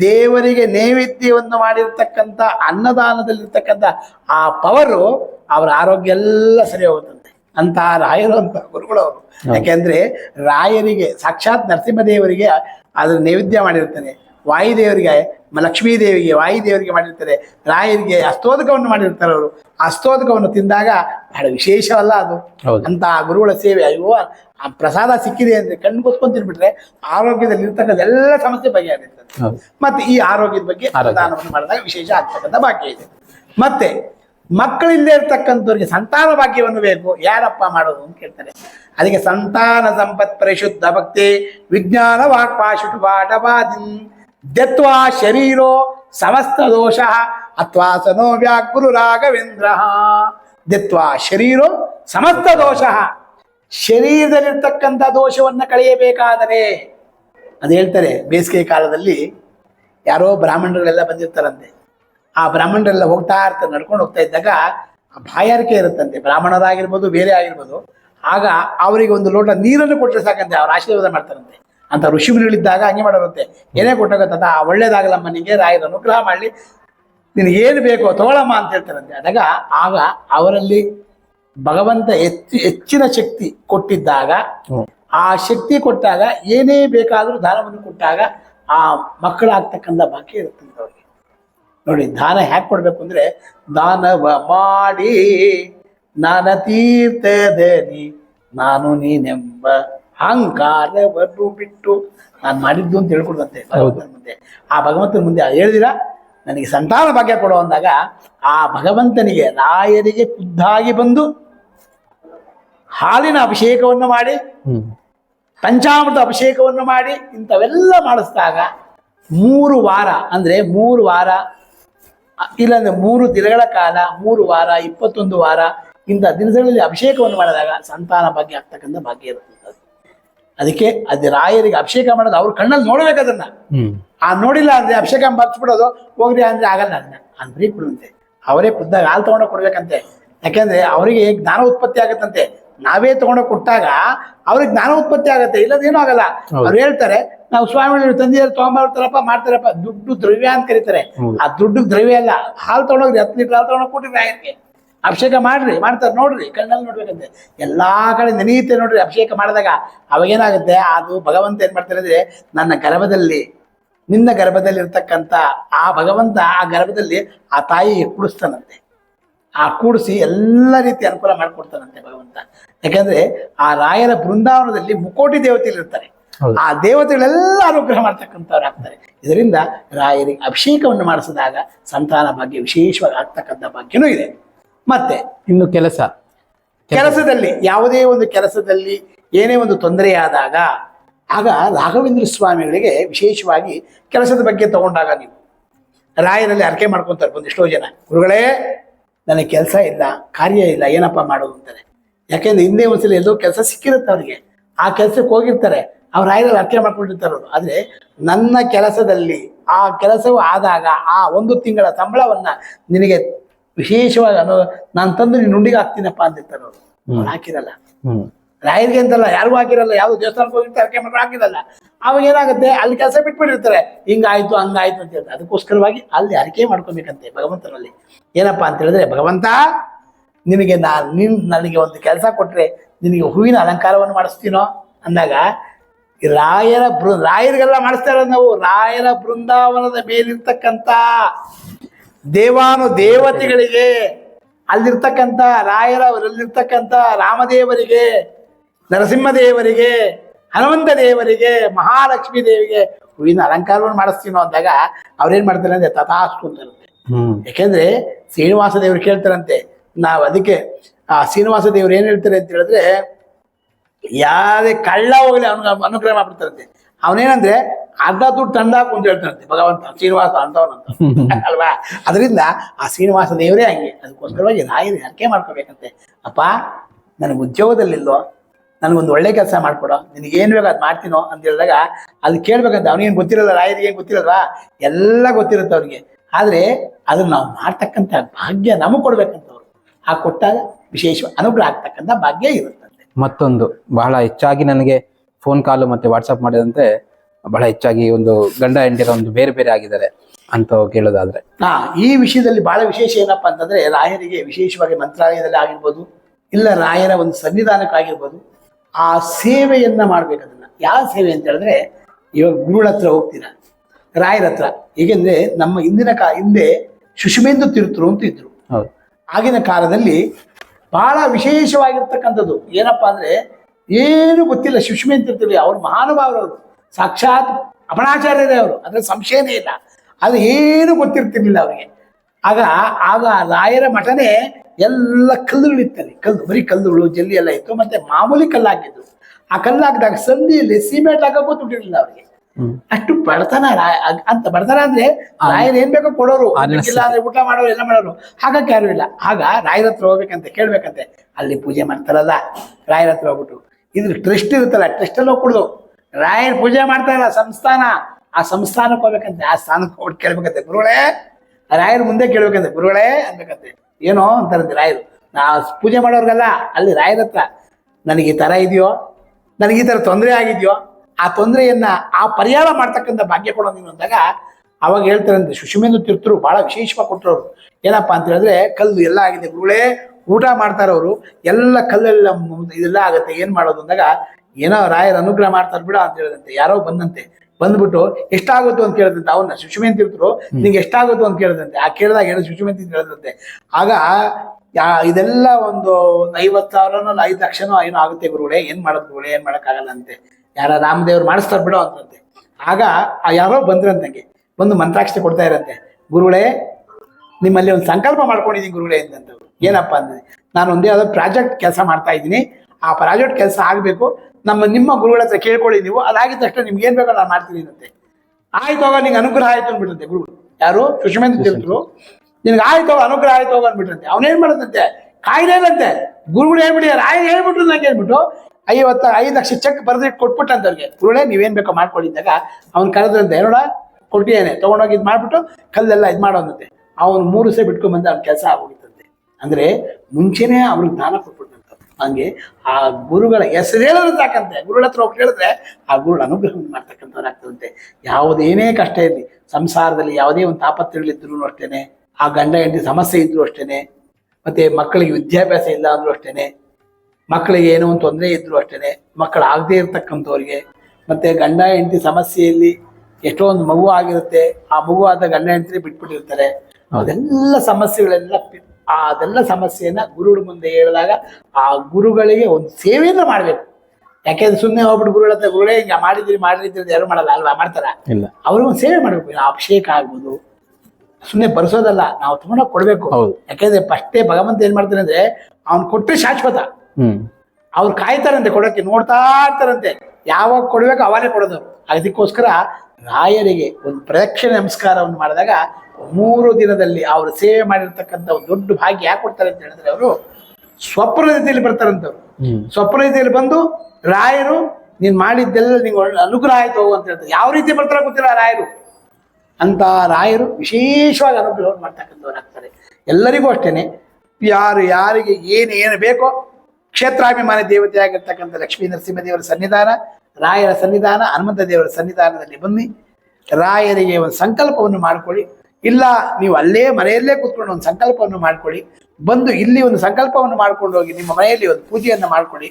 ದೇವರಿಗೆ ನೈವೇದ್ಯವನ್ನು ಮಾಡಿರ್ತಕ್ಕಂಥ ಅನ್ನದಾನದಲ್ಲಿರ್ತಕ್ಕಂಥ ಆ ಪವರು ಅವರ ಆರೋಗ್ಯ ಎಲ್ಲ ಸರಿ ಹೋಗುತ್ತಂತೆ. ಅಂತ ರಾಯರು ಅಂತ ಗುರುಗಳವರು ಯಾಕೆಂದ್ರೆ ರಾಯರಿಗೆ ಸಾಕ್ಷಾತ್ ನರಸಿಂಹದೇವರಿಗೆ ಅದ್ರ ನೈವೇದ್ಯ ಮಾಡಿರ್ತಾನೆ. ವಾಯುದೇವರಿಗೆ ಮ- ಲಕ್ಷ್ಮೀ ದೇವಿಗೆ ವಾಯುದೇವರಿಗೆ ಮಾಡಿರ್ತಾರೆ ರಾಯರಿಗೆ ಅಸ್ತೋದಕವನ್ನು ಮಾಡಿರ್ತಾರೆ ಅವರು. ಅಸ್ತೋದಕವನ್ನು ತಿಂದಾಗ ಬಹಳ ವಿಶೇಷವಲ್ಲ ಅದು. ಅಂತ ಆ ಗುರುಗಳ ಸೇವೆ ಅಯ್ಯೋ ಆ ಪ್ರಸಾದ ಸಿಕ್ಕಿದೆ ಅಂದ್ರೆ ಕಣ್ಣು ಕೂತ್ಕೊಂಡು ತಿನ್ಬಿಟ್ರೆ ಆರೋಗ್ಯದಲ್ಲಿ ಇರ್ತಕ್ಕಂಥ ಎಲ್ಲ ಸಮಸ್ಯೆ ಬಗೆಹರಿಸ್ತದೆ ಮತ್ತೆ ಈ ಆರೋಗ್ಯದ ಬಗ್ಗೆ. ಅನುದಾನವನ್ನು ಮಾಡಿದಾಗ ವಿಶೇಷ ಆಗ್ತಕ್ಕಂಥ ಭಾಗ್ಯ ಇದೆ. ಮತ್ತೆ ಮಕ್ಕಳಿಲ್ಲದೆ ಇರ್ತಕ್ಕಂಥವ್ರಿಗೆ ಸಂತಾನ ಭಾಗ್ಯವನ್ನು ಬೇಕು. ಯಾರಪ್ಪ ಮಾಡೋದು ಅಂತ ಕೇಳ್ತಾರೆ. ಅದಕ್ಕೆ ಸಂತಾನ ಸಂಪತ್ ಪರಿಶುದ್ಧ ಭಕ್ತಿ ವಿಜ್ಞಾನ ವಾಕ್ಪಾಶುಟು ಪಾಠವಾದಿನ್ ದತ್ವಾ ಶರೀರೋ ಸಮಸ್ತ ದೋಷ ಅಥವಾ ಸನೋ ವ್ಯಾಕುರು ರಾಘವೇಂದ್ರ. ದತ್ವಾ ಶರೀರೋ ಸಮಸ್ತ ದೋಷ. ಶರೀರದಲ್ಲಿರ್ತಕ್ಕಂಥ ದೋಷವನ್ನು ಕಳೆಯಬೇಕಾದರೆ, ಅದು ಹೇಳ್ತಾರೆ ಬೇಸಿಗೆ ಕಾಲದಲ್ಲಿ ಯಾರೋ ಬ್ರಾಹ್ಮಣರೆಲ್ಲ ಬಂದಿರ್ತಾರಂತೆ. ಆ ಬ್ರಾಹ್ಮಣರೆಲ್ಲ ಹೋಗ್ತಾ ಇರ್ತಾರೆ, ನಡ್ಕೊಂಡು ಹೋಗ್ತಾ ಇದ್ದಾಗ ಬಾಯಾರಿಕೆ ಇರುತ್ತಂತೆ. ಬ್ರಾಹ್ಮಣರಾಗಿರ್ಬೋದು, ಬೇರೆ ಆಗಿರ್ಬೋದು. ಆಗ ಅವರಿಗೆ ಒಂದು ಲೋಟ ನೀರನ್ನು ಕೊಟ್ಟರೆ ಸಾಕಂತೆ, ಅವ್ರು ಆಶೀರ್ವಾದ ಮಾಡ್ತಾರಂತೆ. ಅಂತ ಋಷಿಮುನಿಗಳಿದ್ದಾಗ ಹಂಗೆ ಮಾಡೋರಂತೆ. ಏನೇ ಕೊಟ್ಟೋಗತ್ತ ಒಳ್ಳೇದಾಗಲಮ್ಮ ನಿನಗೆ ರಾಯರ ಅನುಗ್ರಹ ಮಾಡಲಿ. ನಿನಗೇನು ಬೇಕೋ ತಗೊಳಮ್ಮ ಅಂತ ಹೇಳ್ತಾರಂತೆ. ಆದಾಗ ಆಗ ಅವರಲ್ಲಿ ಭಗವಂತ ಹೆಚ್ಚು ಹೆಚ್ಚಿನ ಶಕ್ತಿ ಕೊಟ್ಟಿದ್ದಾಗ ಆ ಶಕ್ತಿ ಕೊಟ್ಟಾಗ ಏನೇ ಬೇಕಾದರೂ ದಾನವನ್ನು ಕೊಟ್ಟಾಗ ಆ ಮಕ್ಕಳಾಗ್ತಕ್ಕಂಥ ಬಾಕಿ ಇರುತ್ತೆ ಅವ್ರಿಗೆ. ನೋಡಿ ದಾನ ಹ್ಯಾಕ್ ಕೊಡ್ಬೇಕು ಅಂದ್ರೆ ದಾನವ ಮಾಡಿ ನಾನ ತೀರ್ಥದಲ್ಲಿ ನಾನು ನೀನೆಂಬ ಅಹಂಕಾರವನ್ನು ಬಿಟ್ಟು ನಾನು ಮಾಡಿದ್ದು ಅಂತ ಹೇಳ್ಕೊಡ್ದಂತೆ ಭಗವಂತನ ಮುಂದೆ. ಆ ಭಗವಂತನ ಮುಂದೆ ಹೇಳಿದಿರ? ನನಗೆ ಸಂತಾನ ಭಾಗ್ಯ ಕೊಡು ಅಂದಾಗ ಆ ಭಗವಂತನಿಗೆ ರಾಯರಿಗೆ ಖುದ್ದಾಗಿ ಬಂದು ಹಾಲಿನ ಅಭಿಷೇಕವನ್ನು ಮಾಡಿ ಪಂಚಾಮೃತ ಅಭಿಷೇಕವನ್ನು ಮಾಡಿ ಇಂಥವೆಲ್ಲ ಮಾಡಿಸಿದಾಗ ಮೂರು ವಾರ ಅಂದ್ರೆ ಮೂರು ವಾರ ಇಲ್ಲಾಂದ್ರೆ ಮೂರು ದಿನಗಳ ಕಾಲ ಮೂರು ವಾರ ಇಪ್ಪತ್ತೊಂದು ವಾರ ಇಂಥ ದಿನಗಳಲ್ಲಿ ಅಭಿಷೇಕವನ್ನು ಮಾಡಿದಾಗ ಸಂತಾನ ಭಾಗ್ಯ ಆಗ್ತಕ್ಕಂಥ ಭಾಗ್ಯ ಇರುತ್ತೆ. ಅದಕ್ಕೆ ಅದು ರಾಯರಿಗೆ ಅಭಿಷೇಕ ಮಾಡೋದು ಅವ್ರ ಕಣ್ಣಲ್ಲಿ ನೋಡ್ಬೇಕು ಅದನ್ನ. ಆ ನೋಡಿಲ್ಲ ಅಂದ್ರೆ ಅಭಿಷೇಕ ಬರ್ಸ್ಬಿಡೋದು ಹೋಗ್ರಿ ಅಂದ್ರೆ ಆಗಲ್ಲ ಅದನ್ನ. ಅಂದ್ರೆ ಕೊಡುವಂತೆ ಅವರೇ ಖುದ್ದಾಗ ಹಾಲು ತಗೊಂಡೋಗಿ ಕೊಡ್ಬೇಕಂತೆ. ಯಾಕಂದ್ರೆ ಅವರಿಗೆ ಜ್ಞಾನ ಉತ್ಪತ್ತಿ ಆಗತ್ತಂತೆ. ನಾವೇ ತಗೊಂಡೋಗಿ ಕೊಟ್ಟಾಗ ಅವ್ರಿಗೆ ಜ್ಞಾನ ಉತ್ಪತ್ತಿ ಆಗತ್ತೆ ಇಲ್ಲದೇನೂ ಆಗಲ್ಲ. ಅವ್ರು ಹೇಳ್ತಾರೆ ನಾವು ಸ್ವಾಮಿಗಳು ತಂದೆಯವ್ರು ತಗೊಂಬರ್ತಾರಪ್ಪ ಮಾಡ್ತಾರಪ್ಪ. ದುಡ್ಡು ದ್ರವ್ಯ ಅಂತ ಕರೀತಾರೆ. ಆ ದುಡ್ಡು ದ್ರವ್ಯ ಅಲ್ಲ. ಹಾಲು ತಗೊಂಡೋಗ್ರಿ ಹತ್ತು ಲೀಟರ್ ಹಾಲು ತಗೊಂಡೋಗಿ ಕೊಟ್ಟಿದ್ರೆ ರಾಯರಿಗೆ. ಅಭಿಷೇಕ ಮಾಡ್ರಿ ಮಾಡ್ತಾರೆ ನೋಡ್ರಿ ಕಣ್ಣಲ್ಲಿ ನೋಡ್ಬೇಕಂತೆ. ಎಲ್ಲಾ ಕಡೆ ನೆನೆಯುತ್ತೆ ನೋಡ್ರಿ ಅಭಿಷೇಕ ಮಾಡಿದಾಗ. ಅವಾಗೇನಾಗುತ್ತೆ? ಅದು ಭಗವಂತ ಏನ್ ಮಾಡ್ತಾರೆ ಅಂದ್ರೆ ನನ್ನ ಗರ್ಭದಲ್ಲಿ ನಿನ್ನ ಗರ್ಭದಲ್ಲಿ ಇರ್ತಕ್ಕಂಥ ಆ ಭಗವಂತ ಆ ಗರ್ಭದಲ್ಲಿ ಆ ತಾಯಿ ಕೂಡಿಸ್ತಾನಂತೆ. ಆ ಕೂಡಿಸಿ ಎಲ್ಲ ರೀತಿ ಅನುಕೂಲ ಮಾಡಿಕೊಡ್ತಾನಂತೆ ಭಗವಂತ. ಯಾಕಂದ್ರೆ ಆ ರಾಯರ ಬೃಂದಾವನದಲ್ಲಿ ಮುಕೋಟಿ ದೇವತೆಗಳು ಇರ್ತಾರೆ. ಆ ದೇವತೆಗಳೆಲ್ಲ ಅನುಗ್ರಹ ಮಾಡ್ತಕ್ಕಂಥವ್ರು ಆಗ್ತಾರೆ. ಇದರಿಂದ ರಾಯರಿಗೆ ಅಭಿಷೇಕವನ್ನು ಮಾಡಿಸಿದಾಗ ಸಂತಾನ ಭಾಗ್ಯ ವಿಶೇಷವಾಗಿ ಆಗ್ತಕ್ಕಂಥ ಭಾಗ್ಯನೂ ಇದೆ. ಮತ್ತೆ ಇನ್ನು ಕೆಲಸ. ಕೆಲಸದಲ್ಲಿ, ಯಾವುದೇ ಒಂದು ಕೆಲಸದಲ್ಲಿ ಏನೇ ಒಂದು ತೊಂದರೆಯಾದಾಗ, ಆಗ ರಾಘವೇಂದ್ರ ಸ್ವಾಮಿಗಳಿಗೆ ವಿಶೇಷವಾಗಿ ಕೆಲಸದ ಬಗ್ಗೆ ತಗೊಂಡಾಗ ನೀವು ರಾಯರಲ್ಲಿ ಅರ್ಕೆ ಮಾಡ್ಕೊತಾರೆ ಬಂದು ಎಷ್ಟೋ ಜನ. ಗುರುಗಳೇ, ನನಗೆ ಕೆಲಸ ಇಲ್ಲ, ಕಾರ್ಯ ಇಲ್ಲ, ಏನಪ್ಪ ಮಾಡೋದು ಅಂತಾರೆ. ಯಾಕೆಂದ್ರೆ ಹಿಂದೆ ಒಂದ್ಸಲ ಎಲ್ಲೋ ಕೆಲಸ ಸಿಕ್ಕಿರುತ್ತೆ ಅವ್ರಿಗೆ. ಆ ಕೆಲಸಕ್ಕೆ ಹೋಗಿರ್ತಾರೆ. ಅವ್ರು ರಾಯರಲ್ಲಿ ಅರ್ಕೆ ಮಾಡ್ಕೊಂಡಿರ್ತಾರೆ ಆದ್ರೆ ನನ್ನ ಕೆಲಸದಲ್ಲಿ ಆ ಕೆಲಸವು ಆದಾಗ ಆ ಒಂದು ತಿಂಗಳ ಸಂಬಳವನ್ನ ನಿನಗೆ ವಿಶೇಷವಾಗಿ ಅನ್ನೋ ನಾನು ತಂದು ನೀನು ನುಂಡಿಗೆ ಹಾಕ್ತೀನಪ್ಪ ಅಂತಿರ್ತಾರೆ ಅವರು. ಅವ್ರು ಹಾಕಿರಲ್ಲ. ಹ್ಮ್. ರಾಯರಿಗೆ ಅಂತಲ್ಲ ಯಾರಿಗೂ ಹಾಕಿರಲ್ಲ ಯಾವ್ದು ದೇವಸ್ಥಾನಕ್ಕೆ ಹೋಗಿರ್ತಾರೆ ಅರ್ಕೆ ಹಾಕಿರಲ್ಲ. ಅವಾಗ ಏನಾಗುತ್ತೆ ಅಲ್ಲಿ ಕೆಲಸ ಬಿಟ್ಬಿಟ್ಟಿರ್ತಾರೆ. ಹಿಂಗಾಯ್ತು ಹಂಗಾಯ್ತು ಅಂತ ಹೇಳ್ತಾರೆ. ಅದಕ್ಕೋಸ್ಕರವಾಗಿ ಅಲ್ಲಿ ಅರಿಕೆ ಮಾಡ್ಕೊಬೇಕಂತೆ ಭಗವಂತನಲ್ಲಿ. ಏನಪ್ಪಾ ಅಂತ ಹೇಳಿದ್ರೆ ಭಗವಂತ ನಿನಗೆ ನಾ ನಿನ್ ನನಗೆ ಒಂದು ಕೆಲಸ ಕೊಟ್ರೆ ನಿನಗೆ ಹೂವಿನ ಅಲಂಕಾರವನ್ನು ಮಾಡಿಸ್ತೀನೋ? ಅಂದಾಗ ರಾಯರ ಬೃ ರಾಯರಿಗೆಲ್ಲ ಮಾಡಿಸ್ತಾ ಇರೋದು ನಾವು. ರಾಯರ ಬೃಂದಾವನದ ಮೇಲಿರ್ತಕ್ಕಂಥ ದೇವಾನು ದೇವತೆಗಳಿಗೆ ಅಲ್ಲಿರ್ತಕ್ಕಂಥ ರಾಯರ ಅವರಲ್ಲಿರ್ತಕ್ಕಂಥ ರಾಮದೇವರಿಗೆ ನರಸಿಂಹದೇವರಿಗೆ ಹನುಮಂತ ದೇವರಿಗೆ ಮಹಾಲಕ್ಷ್ಮೀ ದೇವಿಗೆ ಹೂವಿನ ಅಲಂಕಾರವನ್ನು ಮಾಡಿಸ್ತೀನೋ ಅಂದಾಗ ಅವ್ರೇನ್ ಮಾಡ್ತಾರೆ ಅಂದ್ರೆ ತಥಾಸ್ತು ಅಂತಾರಂತೆ ಯಾಕೆಂದ್ರೆ ಶ್ರೀನಿವಾಸ ದೇವರು ಕೇಳ್ತಾರಂತೆ. ನಾವು ಅದಕ್ಕೆ ಆ ಶ್ರೀನಿವಾಸ ದೇವ್ರು ಏನ್ ಹೇಳ್ತಾರೆ ಅಂತ ಹೇಳಿದ್ರೆ ಯಾರೇ ಕಳ್ಳ ಹೋಗ್ಲಿ ಅವನಿಗೆ ಅನುಗ್ರಹ ಮಾಡ್ಬಿಡ್ತಾರಂತೆ. ಅವನೇನಂದ್ರೆ ಅರ್ಧ ದುಡ್ಡು ತಂದಾಕು ಅಂತ ಹೇಳ್ತಾರಂತೆ ಭಗವಂತ ಶ್ರೀನಿವಾಸ ಅಂತವನಂತ. ಅಲ್ವಾ? ಅದರಿಂದ ಆ ಶ್ರೀನಿವಾಸ ದೇವರೇ ಹಂಗೆ. ಅದಕ್ಕೋಸ್ಕರವಾಗಿ ರಾಯರು ಹರಕೆ ಮಾಡ್ಕೋಬೇಕಂತೆ. ಅಪ್ಪ ನನಗೆ ಉದ್ಯೋಗದಲ್ಲಿಲ್ಲೋ ನನಗೊಂದು ಒಳ್ಳೆ ಕೆಲಸ ಮಾಡ್ಕೊಡೋ? ನಿನಗೆ ಏನು ಬೇಕು ಅದು ಮಾಡ್ತೀನೋ ಅಂತ ಹೇಳಿದಾಗ ಅದು ಕೇಳ್ಬೇಕಂತ. ಅವನಿಗೇನು ಗೊತ್ತಿರಲ್ಲ ರಾಯರಿಗೆ ಏನು ಗೊತ್ತಿರಲ್ವಾ? ಎಲ್ಲ ಗೊತ್ತಿರುತ್ತೆ ಅವ್ರಿಗೆ ಆದರೆ ಅದನ್ನ ನಾವು ಮಾಡ್ತಕ್ಕಂಥ ಭಾಗ್ಯ ನಮಗೆ ಕೊಡ್ಬೇಕಂತವ್ರು. ಆ ಕೊಟ್ಟಾಗ ವಿಶೇಷ ಅನುಗ್ರಹ ಆಗ್ತಕ್ಕಂಥ ಭಾಗ್ಯ ಇರುತ್ತಂತೆ. ಮತ್ತೊಂದು ಬಹಳ ಹೆಚ್ಚಾಗಿ ನನಗೆ ಫೋನ್ ಕಾಲು ಮತ್ತೆ ವಾಟ್ಸಪ್ ಮಾಡಿದಂತೆ ಬಹಳ ಹೆಚ್ಚಾಗಿ ಒಂದು ಗಂಡ ಹೆಂಡಿರ ಒಂದು ಬೇರೆ ಬೇರೆ ಆಗಿದ್ದಾರೆ ಅಂತ ಕೇಳೋದಾದ್ರೆ. ಹಾ ಈ ವಿಷಯದಲ್ಲಿ ಬಹಳ ವಿಶೇಷ ಏನಪ್ಪಾ ಅಂತಂದ್ರೆ ರಾಯರಿಗೆ ವಿಶೇಷವಾಗಿ ಮಂತ್ರಾಲಯದಲ್ಲಿ ಆಗಿರ್ಬೋದು ಇಲ್ಲ ರಾಯರ ಒಂದು ಸನ್ನಿಧಾನಕ್ಕಾಗಿರ್ಬೋದು ಆ ಸೇವೆಯನ್ನ ಮಾಡ್ಬೇಕು ಅದನ್ನ. ಯಾವ ಸೇವೆ ಅಂತ ಹೇಳಿದ್ರೆ ಇವಾಗ ಗುರುಳ ಹತ್ರ ಹೋಗ್ತೀರಾ? ರಾಯರ ಹತ್ರ. ಹೇಗೆಂದ್ರೆ ನಮ್ಮ ಹಿಂದಿನ ಕಾ ಹಿಂದೆ ಶುಶುಮೇಂದು ತೀರ್ಥರು ಅಂತ ಇದ್ರು. ಹೌದು. ಆಗಿನ ಕಾಲದಲ್ಲಿ ಬಹಳ ವಿಶೇಷವಾಗಿರ್ತಕ್ಕಂಥದ್ದು. ಏನಪ್ಪಾ ಅಂದ್ರೆ ಏನು ಗೊತ್ತಿಲ್ಲ. ಸುಷ್ಮಿ ಅಂತ ಇರ್ತೀವಿ ಅವ್ರು ಮಹಾನುಭಾವರವರು ಸಾಕ್ಷಾತ್ ಅಪಣಾಚಾರ್ಯರೇ ಅವರು. ಅದ್ರ ಸಂಶಯನೇ ಇಲ್ಲ. ಅದು ಏನು ಗೊತ್ತಿರ್ತಿರ್ಲಿಲ್ಲ ಅವರಿಗೆ. ಆಗ ಆಗ ರಾಯರ ಮಠನೇ ಎಲ್ಲ ಕಲ್ಲುಗಳಿತ್ತಲ್ಲಿ ಕಲ್ಲು ಬರೀ ಕಲ್ಲುಗಳು ಜಲ್ಲಿ ಎಲ್ಲ ಇತ್ತು. ಮತ್ತೆ ಮಾಮೂಲಿ ಕಲ್ಲು ಹಾಕಿದ್ರು ಆ ಕಲ್ಲು ಹಾಕಿದಾಗ ಸಂಧಿಯಲ್ಲಿ ಸಿಮೆಂಟ್ ಹಾಕಕ್ಕೂ ದುಡ್ಡಿರಲಿಲ್ಲ ಅವರಿಗೆ. ಅಷ್ಟು ಬಡತನ ರಾಯ ಅಂತ ಬಡತನ ಅಂದ್ರೆ ರಾಯರ್ ಏನ್ ಬೇಕೋ ಕೊಡೋರು. ಇಲ್ಲ ಅಂದ್ರೆ ಊಟ ಮಾಡೋರು ಎಲ್ಲ ಮಾಡೋರು. ಹಾಗಕ್ಕೆ ಯಾರು ಇಲ್ಲ. ಆಗ ರಾಯರ ಹತ್ರ ಹೋಗ್ಬೇಕಂತೆ ಕೇಳ್ಬೇಕಂತೆ. ಅಲ್ಲಿ ಪೂಜೆ ಮಾಡ್ತಾರಲ್ಲ. ರಾಯರ ಹತ್ರ ಹೋಗ್ಬಿಟ್ಟು. ಇದ್ರ ಟ್ರಸ್ಟ್ ಇರುತ್ತಲ್ಲ ಟ್ರಸ್ಟ್ ಅಲ್ಲಿ ಹೋಗ್ಬಿಡುದು. ರಾಯರ್ ಪೂಜೆ ಮಾಡ್ತಾರಲ್ಲ ಸಂಸ್ಥಾನ. ಆ ಸಂಸ್ಥಾನಕ್ಕೆ ಹೋಗ್ಬೇಕಂತೆ, ಆ ಸ್ಥಾನಕ್ಕೆ ಹೋಗ್ಬಿಟ್ಟು ಕೇಳ್ಬೇಕಂತೆ ಗುರುಗಳೇ. ರಾಯರ್ ಮುಂದೆ ಕೇಳ್ಬೇಕಂತೆ ಗುರುಗಳೇ ಅನ್ಬೇಕಂತೆ ಏನೋ ಅಂತಾರಂತೆ ರಾಯರು. ನಾ ಪೂಜೆ ಮಾಡೋರ್ಗಲ್ಲ, ಅಲ್ಲಿ ರಾಯರ ಹತ್ರ, ನನಗೆ ಈ ಥರ ಇದೆಯೋ? ನನಗೆ ಈ ಥರ ತೊಂದರೆ ಆಗಿದೆಯೋ? ಆ ತೊಂದರೆಯನ್ನ, ಆ ಪರಿಹಾರ ಮಾಡ್ತಕ್ಕಂಥ ಭಾಗ್ಯ ಕೊಡೋ ನೀನು ಅಂದಾಗ, ಅವಾಗ ಹೇಳ್ತಾರಂತೆ ಸುಷುಮೇಂದು ತೀರ್ಥರು ಭಾಳ ವಿಶೇಷವಾಗಿ ಕೊಟ್ಟರು ಏನಪ್ಪಾ ಅಂತ ಹೇಳಿದ್ರೆ, ಕಲ್ಲು ಎಲ್ಲ ಆಗಿದೆ ಗುರುಗಳೇ ಊಟ ಮಾಡ್ತಾರವರು ಎಲ್ಲ ಕಲ್ಲೆಲ್ಲ ಇದೆಲ್ಲ ಆಗತ್ತೆ ಏನ್ ಮಾಡೋದು ಅಂದಾಗ ಏನೋ ರಾಯರ ಅನುಗ್ರಹ ಮಾಡ್ತಾರ ಬಿಡ ಅಂತ ಹೇಳಿದಂತೆ ಯಾರೋ ಬಂದಂತೆ ಬಂದ್ಬಿಟ್ಟು ಎಷ್ಟಾಗುತ್ತೋ ಅಂತ ಕೇಳಿದಂತೆ ಅವನ್ನ ಸುಷುಮೇನ್ ಇರ್ತರು ನಿಂಗೆ ಎಷ್ಟಾಗುತ್ತೋ ಅಂತ ಕೇಳಿದಂತೆ ಆ ಕೇಳಿದಾಗ ಏನೋ ಸುಷುಮೇನ್ ಅಂತ ಹೇಳಿದಂತೆ ಆಗ ಯಾ- ಇದೆಲ್ಲ ಒಂದು ಐವತ್ತು ಸಾವಿರನೋ ಅಲ್ಲ ಐದು ಲಕ್ಷನೋ ಏನೋ ಆಗುತ್ತೆ ಗುರುಗಳೇ ಏನ್ ಮಾಡೋದು ಗುರುಗಳೇ ಏನ್ ಮಾಡಕ್ಕಾಗಲ್ಲ ಅಂತೆ ಯಾರ ರಾಮದೇವ್ರು ಮಾಡಿಸ್ತಾರ ಬಿಡೋ ಅಂತಂತೆ ಆಗ ಆ ಯಾರೋ ಬಂದ್ರಂತೆ ನಂಗೆ ಬಂದು ಮಂತ್ರಾಕ್ಷತೆ ಕೊಡ್ತಾ ಇರಂತೆ ಗುರುಗಳೇ ನಿಮ್ಮಲ್ಲಿ ಒಂದು ಸಂಕಲ್ಪ ಮಾಡ್ಕೊಂಡಿದ್ದೀನಿ ಗುರುಗಳೇ ಅಂತಂತವ್ರು. ಏನಪ್ಪ ಅಂದ್ರೆ ನಾನು ಒಂದೇ ಯಾವುದೋ ಪ್ರಾಜೆಕ್ಟ್ ಕೆಲಸ ಮಾಡ್ತಾ ಇದ್ದೀನಿ. ಆ ಪ್ರಾಜೆಕ್ಟ್ ಕೆಲಸ ಆಗಬೇಕು. ನಮ್ಮ ನಿಮ್ಮ ಗುರುಗಳ ಹತ್ರ ಕೇಳ್ಕೊಳ್ಳಿ ನೀವು. ಅದಾಗಿದ ತಕ್ಷಣ ನಿಮ್ಗೆ ಏನ್ ಬೇಕೋ ನಾನು ಮಾಡ್ತೀನಿ ಅಂತೆ. ಆಯ್ತು ಹೋಗ, ನಿಂಗೆ ಅನುಗ್ರಹ ಆಯ್ತು ಅಂದ್ಬಿಟ್ಟಂತೆ ಗುರುಗಳು. ಯಾರು? ಸುಷಮೇಂದ್ರ ತೀರ್ಥರು ನಿನ್ಗೆ ಆಯ್ತು ಹೋಗ, ಅನುಗ್ರಹ ಆಯ್ತು ಹೋಗ ಅಂದ್ಬಿಟ್ರಂತೆ. ಏನ್ ಮಾಡದಂತೆ ಕಾಯ್ದೆ ಏನಂತೆ ಗುರುಗಳು ಹೇಳ್ಬಿಡಿ ಆಯ್ತು ಹೇಳ್ಬಿಟ್ರು ನಂಗೆ ಹೇಳ್ಬಿಟ್ಟು ಐವತ್ತ, ಐದು ಲಕ್ಷ ಚೆಕ್ ಬರೆದಿಟ್ಟು ಕೊಟ್ಬಿಟ್ಟಂತ ಅವ್ರಿಗೆ ಗುರುಗಳೇ, ನೀವೇನ್ ಬೇಕೋ ಮಾಡ್ಕೊಂಡಿದ್ದಾಗ ಅವ್ನು ಕರೆದ್ರಂತೆ, ನೋಡ, ಕೊಟ್ಟಿದ್ದೇನೆ. ತೊಗೊಂಡೋಗಿ ಇದು ಮಾಡಿಬಿಟ್ಟು ಕಲ್ಲೆಲ್ಲ ಇದು ಮಾಡೋದಂತೆ ಅವನು ಮೂರು ಸೇ ಬಿಟ್ಕೊಂಡ್ ಬಂದು ಅವ್ನ ಕೆಲಸ ಆಗೋಗಿತ್ತಂತೆ ಅಂದ್ರೆ ಮುಂಚೆನೇ ಅವ್ರಿಗೆ ಜ್ಞಾನ ಕೊಟ್ಬಿಟ್ಟಂತ ಹಂಗೆ ಆ ಗುರುಗಳ ಹೆಸರು ಹೇಳಿದ್ರೆ ಸಾಕಂತೆ ಗುರುಗಳ ಹತ್ರ ಹೋಗಿ ಹೇಳಿದ್ರೆ ಆ ಗುರುಗಳ ಅನುಗ್ರಹ ಮಾಡ್ತಕ್ಕಂಥವ್ರು ಆಗ್ತದಂತೆ. ಯಾವುದೇನೇ ಕಷ್ಟ ಇರಲಿ, ಸಂಸಾರದಲ್ಲಿ ಯಾವುದೇ ಒಂದು ತಾಪತ್ರಗಳಿದ್ರು ಅಷ್ಟೇನೆ, ಆ ಗಂಡ ಹೆಂಡತಿ ಸಮಸ್ಯೆ ಇದ್ರು ಅಷ್ಟೇನೆ, ಮತ್ತೆ ಮಕ್ಕಳಿಗೆ ವಿದ್ಯಾಭ್ಯಾಸ ಇಲ್ಲ ಅಂದರೂ ಅಷ್ಟೇನೆ, ಮಕ್ಕಳಿಗೆ ಏನೋ ಒಂದು ತೊಂದರೆ ಇದ್ರು ಅಷ್ಟೇನೆ, ಮಕ್ಕಳು ಆಗದೆ ಇರ್ತಕ್ಕಂಥವ್ರಿಗೆ, ಮತ್ತೆ ಗಂಡ ಹೆಂಡತಿ ಸಮಸ್ಯೆಯಲ್ಲಿ ಎಷ್ಟೊಂದು ಮಗು ಆಗಿರುತ್ತೆ, ಆ ಮಗು ಆದ ಗಂಡ ಹೆಂಡತಿ ಬಿಟ್ಬಿಟ್ಟಿರ್ತಾರೆ. ಅದೆಲ್ಲ ಸಮಸ್ಯೆಗಳೆಲ್ಲ ಅದೆಲ್ಲ ಸಮಸ್ಯೆಯನ್ನ ಗುರುಗಳ ಮುಂದೆ ಹೇಳಿದಾಗ ಆ ಗುರುಗಳಿಗೆ ಒಂದು ಸೇವೆಯನ್ನ ಮಾಡ್ಬೇಕು. ಯಾಕೆಂದ್ರೆ ಸುಮ್ಮನೆ ಹೋಗ್ಬಿಟ್ಟು ಗುರುಗಳ ಹತ್ರ ಗುರುಗಳೇ ಹಿಂಗ ಮಾಡಿದ್ರಿ ಮಾಡಿದ್ರಿ ಅಂತ ಯಾರು ಮಾಡಲ್ಲ ಅಲ್ವಾ? ಮಾಡ್ತಾರ? ಇಲ್ಲ. ಅವ್ರಿಗೆ ಒಂದು ಸೇವೆ ಮಾಡ್ಬೇಕು. ಅಭಿಷೇಕ ಆಗ್ಬೋದು. ಸುಮ್ಮನೆ ಬರ್ಸೋದಲ್ಲ ನಾವು ತುಂಬಾ ಕೊಡ್ಬೇಕು. ಹೌದು. ಯಾಕೆಂದ್ರೆ ಫಸ್ಟೇ ಭಗವಂತ ಏನ್ ಮಾಡ್ತಾನೆ ಅಂದ್ರೆ ಅವ್ನು ಕೊಟ್ಟರೆ ಶಾಶ್ವತ. ಅವ್ರು ಕಾಯ್ತಾರಂತೆ ಕೊಡೋಕೆ ನೋಡ್ತಾ ಇರ್ತಾರಂತೆ. ಯಾವಾಗ ಕೊಡ್ಬೇಕು ಅವಾಗೇ ಕೊಡೋದು. ಅದಕ್ಕೋಸ್ಕರ ರಾಯರಿಗೆ ಒಂದು ಪ್ರದಕ್ಷಿಣೆ ನಮಸ್ಕಾರವನ್ನು ಮಾಡಿದಾಗ ಮೂರು ದಿನದಲ್ಲಿ ಅವರು ಸೇವೆ ಮಾಡಿರ್ತಕ್ಕಂಥ ಒಂದು ದೊಡ್ಡ ಭಾಗ್ಯ ಯಾಕೆ ಕೊಡ್ತಾರೆ ಅಂತ ಹೇಳಿದ್ರೆ ಅವರು ಸ್ವಪ್ನ ರೀತಿಯಲ್ಲಿ ಬರ್ತಾರಂತವ್ರು. ಸ್ವಪ್ನ ರೀತಿಯಲ್ಲಿ ಬಂದು ರಾಯರು ನೀನ್ ಮಾಡಿದ್ದೆಲ್ಲ ನಿಂಗೆ ಒಳ್ಳೆ ಅನುಗ್ರಹ ಆಯ್ತು ಹೋಗು ಅಂತ ಹೇಳ್ತಾರೆ. ಯಾವ ರೀತಿ ಬರ್ತಾರೋ ಗೊತ್ತಿಲ್ಲ ರಾಯರು. ಅಂತ ರಾಯರು ವಿಶೇಷವಾಗಿ ಅನುಗ್ರಹವನ್ನು ಮಾಡ್ತಕ್ಕಂಥವ್ರು ಆಗ್ತಾರೆ. ಎಲ್ಲರಿಗೂ ಅಷ್ಟೇನೆ. ಯಾರು ಯಾರಿಗೆ ಏನು ಏನು ಬೇಕೋ ಕ್ಷೇತ್ರಾಭಿಮಾನಿ ದೇವತೆ ಆಗಿರ್ತಕ್ಕಂಥ ಲಕ್ಷ್ಮೀ ನರಸಿಂಹದೇವರ ಸನ್ನಿಧಾನ ರಾಯರ ಸನ್ನಿಧಾನ ಹನುಮಂತ ದೇವರ ಸನ್ನಿಧಾನದಲ್ಲಿ ಬನ್ನಿ. ರಾಯರಿಗೆ ಒಂದು ಸಂಕಲ್ಪವನ್ನು ಮಾಡ್ಕೊಳ್ಳಿ. ಇಲ್ಲ ನೀವು ಅಲ್ಲೇ ಮನೆಯಲ್ಲೇ ಕೂತ್ಕೊಂಡು ಒಂದು ಸಂಕಲ್ಪವನ್ನು ಮಾಡ್ಕೊಳ್ಳಿ. ಬಂದು ಇಲ್ಲಿ ಒಂದು ಸಂಕಲ್ಪವನ್ನು ಮಾಡ್ಕೊಂಡು ಹೋಗಿ ನಿಮ್ಮ ಮನೆಯಲ್ಲಿ ಒಂದು ಪೂಜೆಯನ್ನು ಮಾಡ್ಕೊಳ್ಳಿ.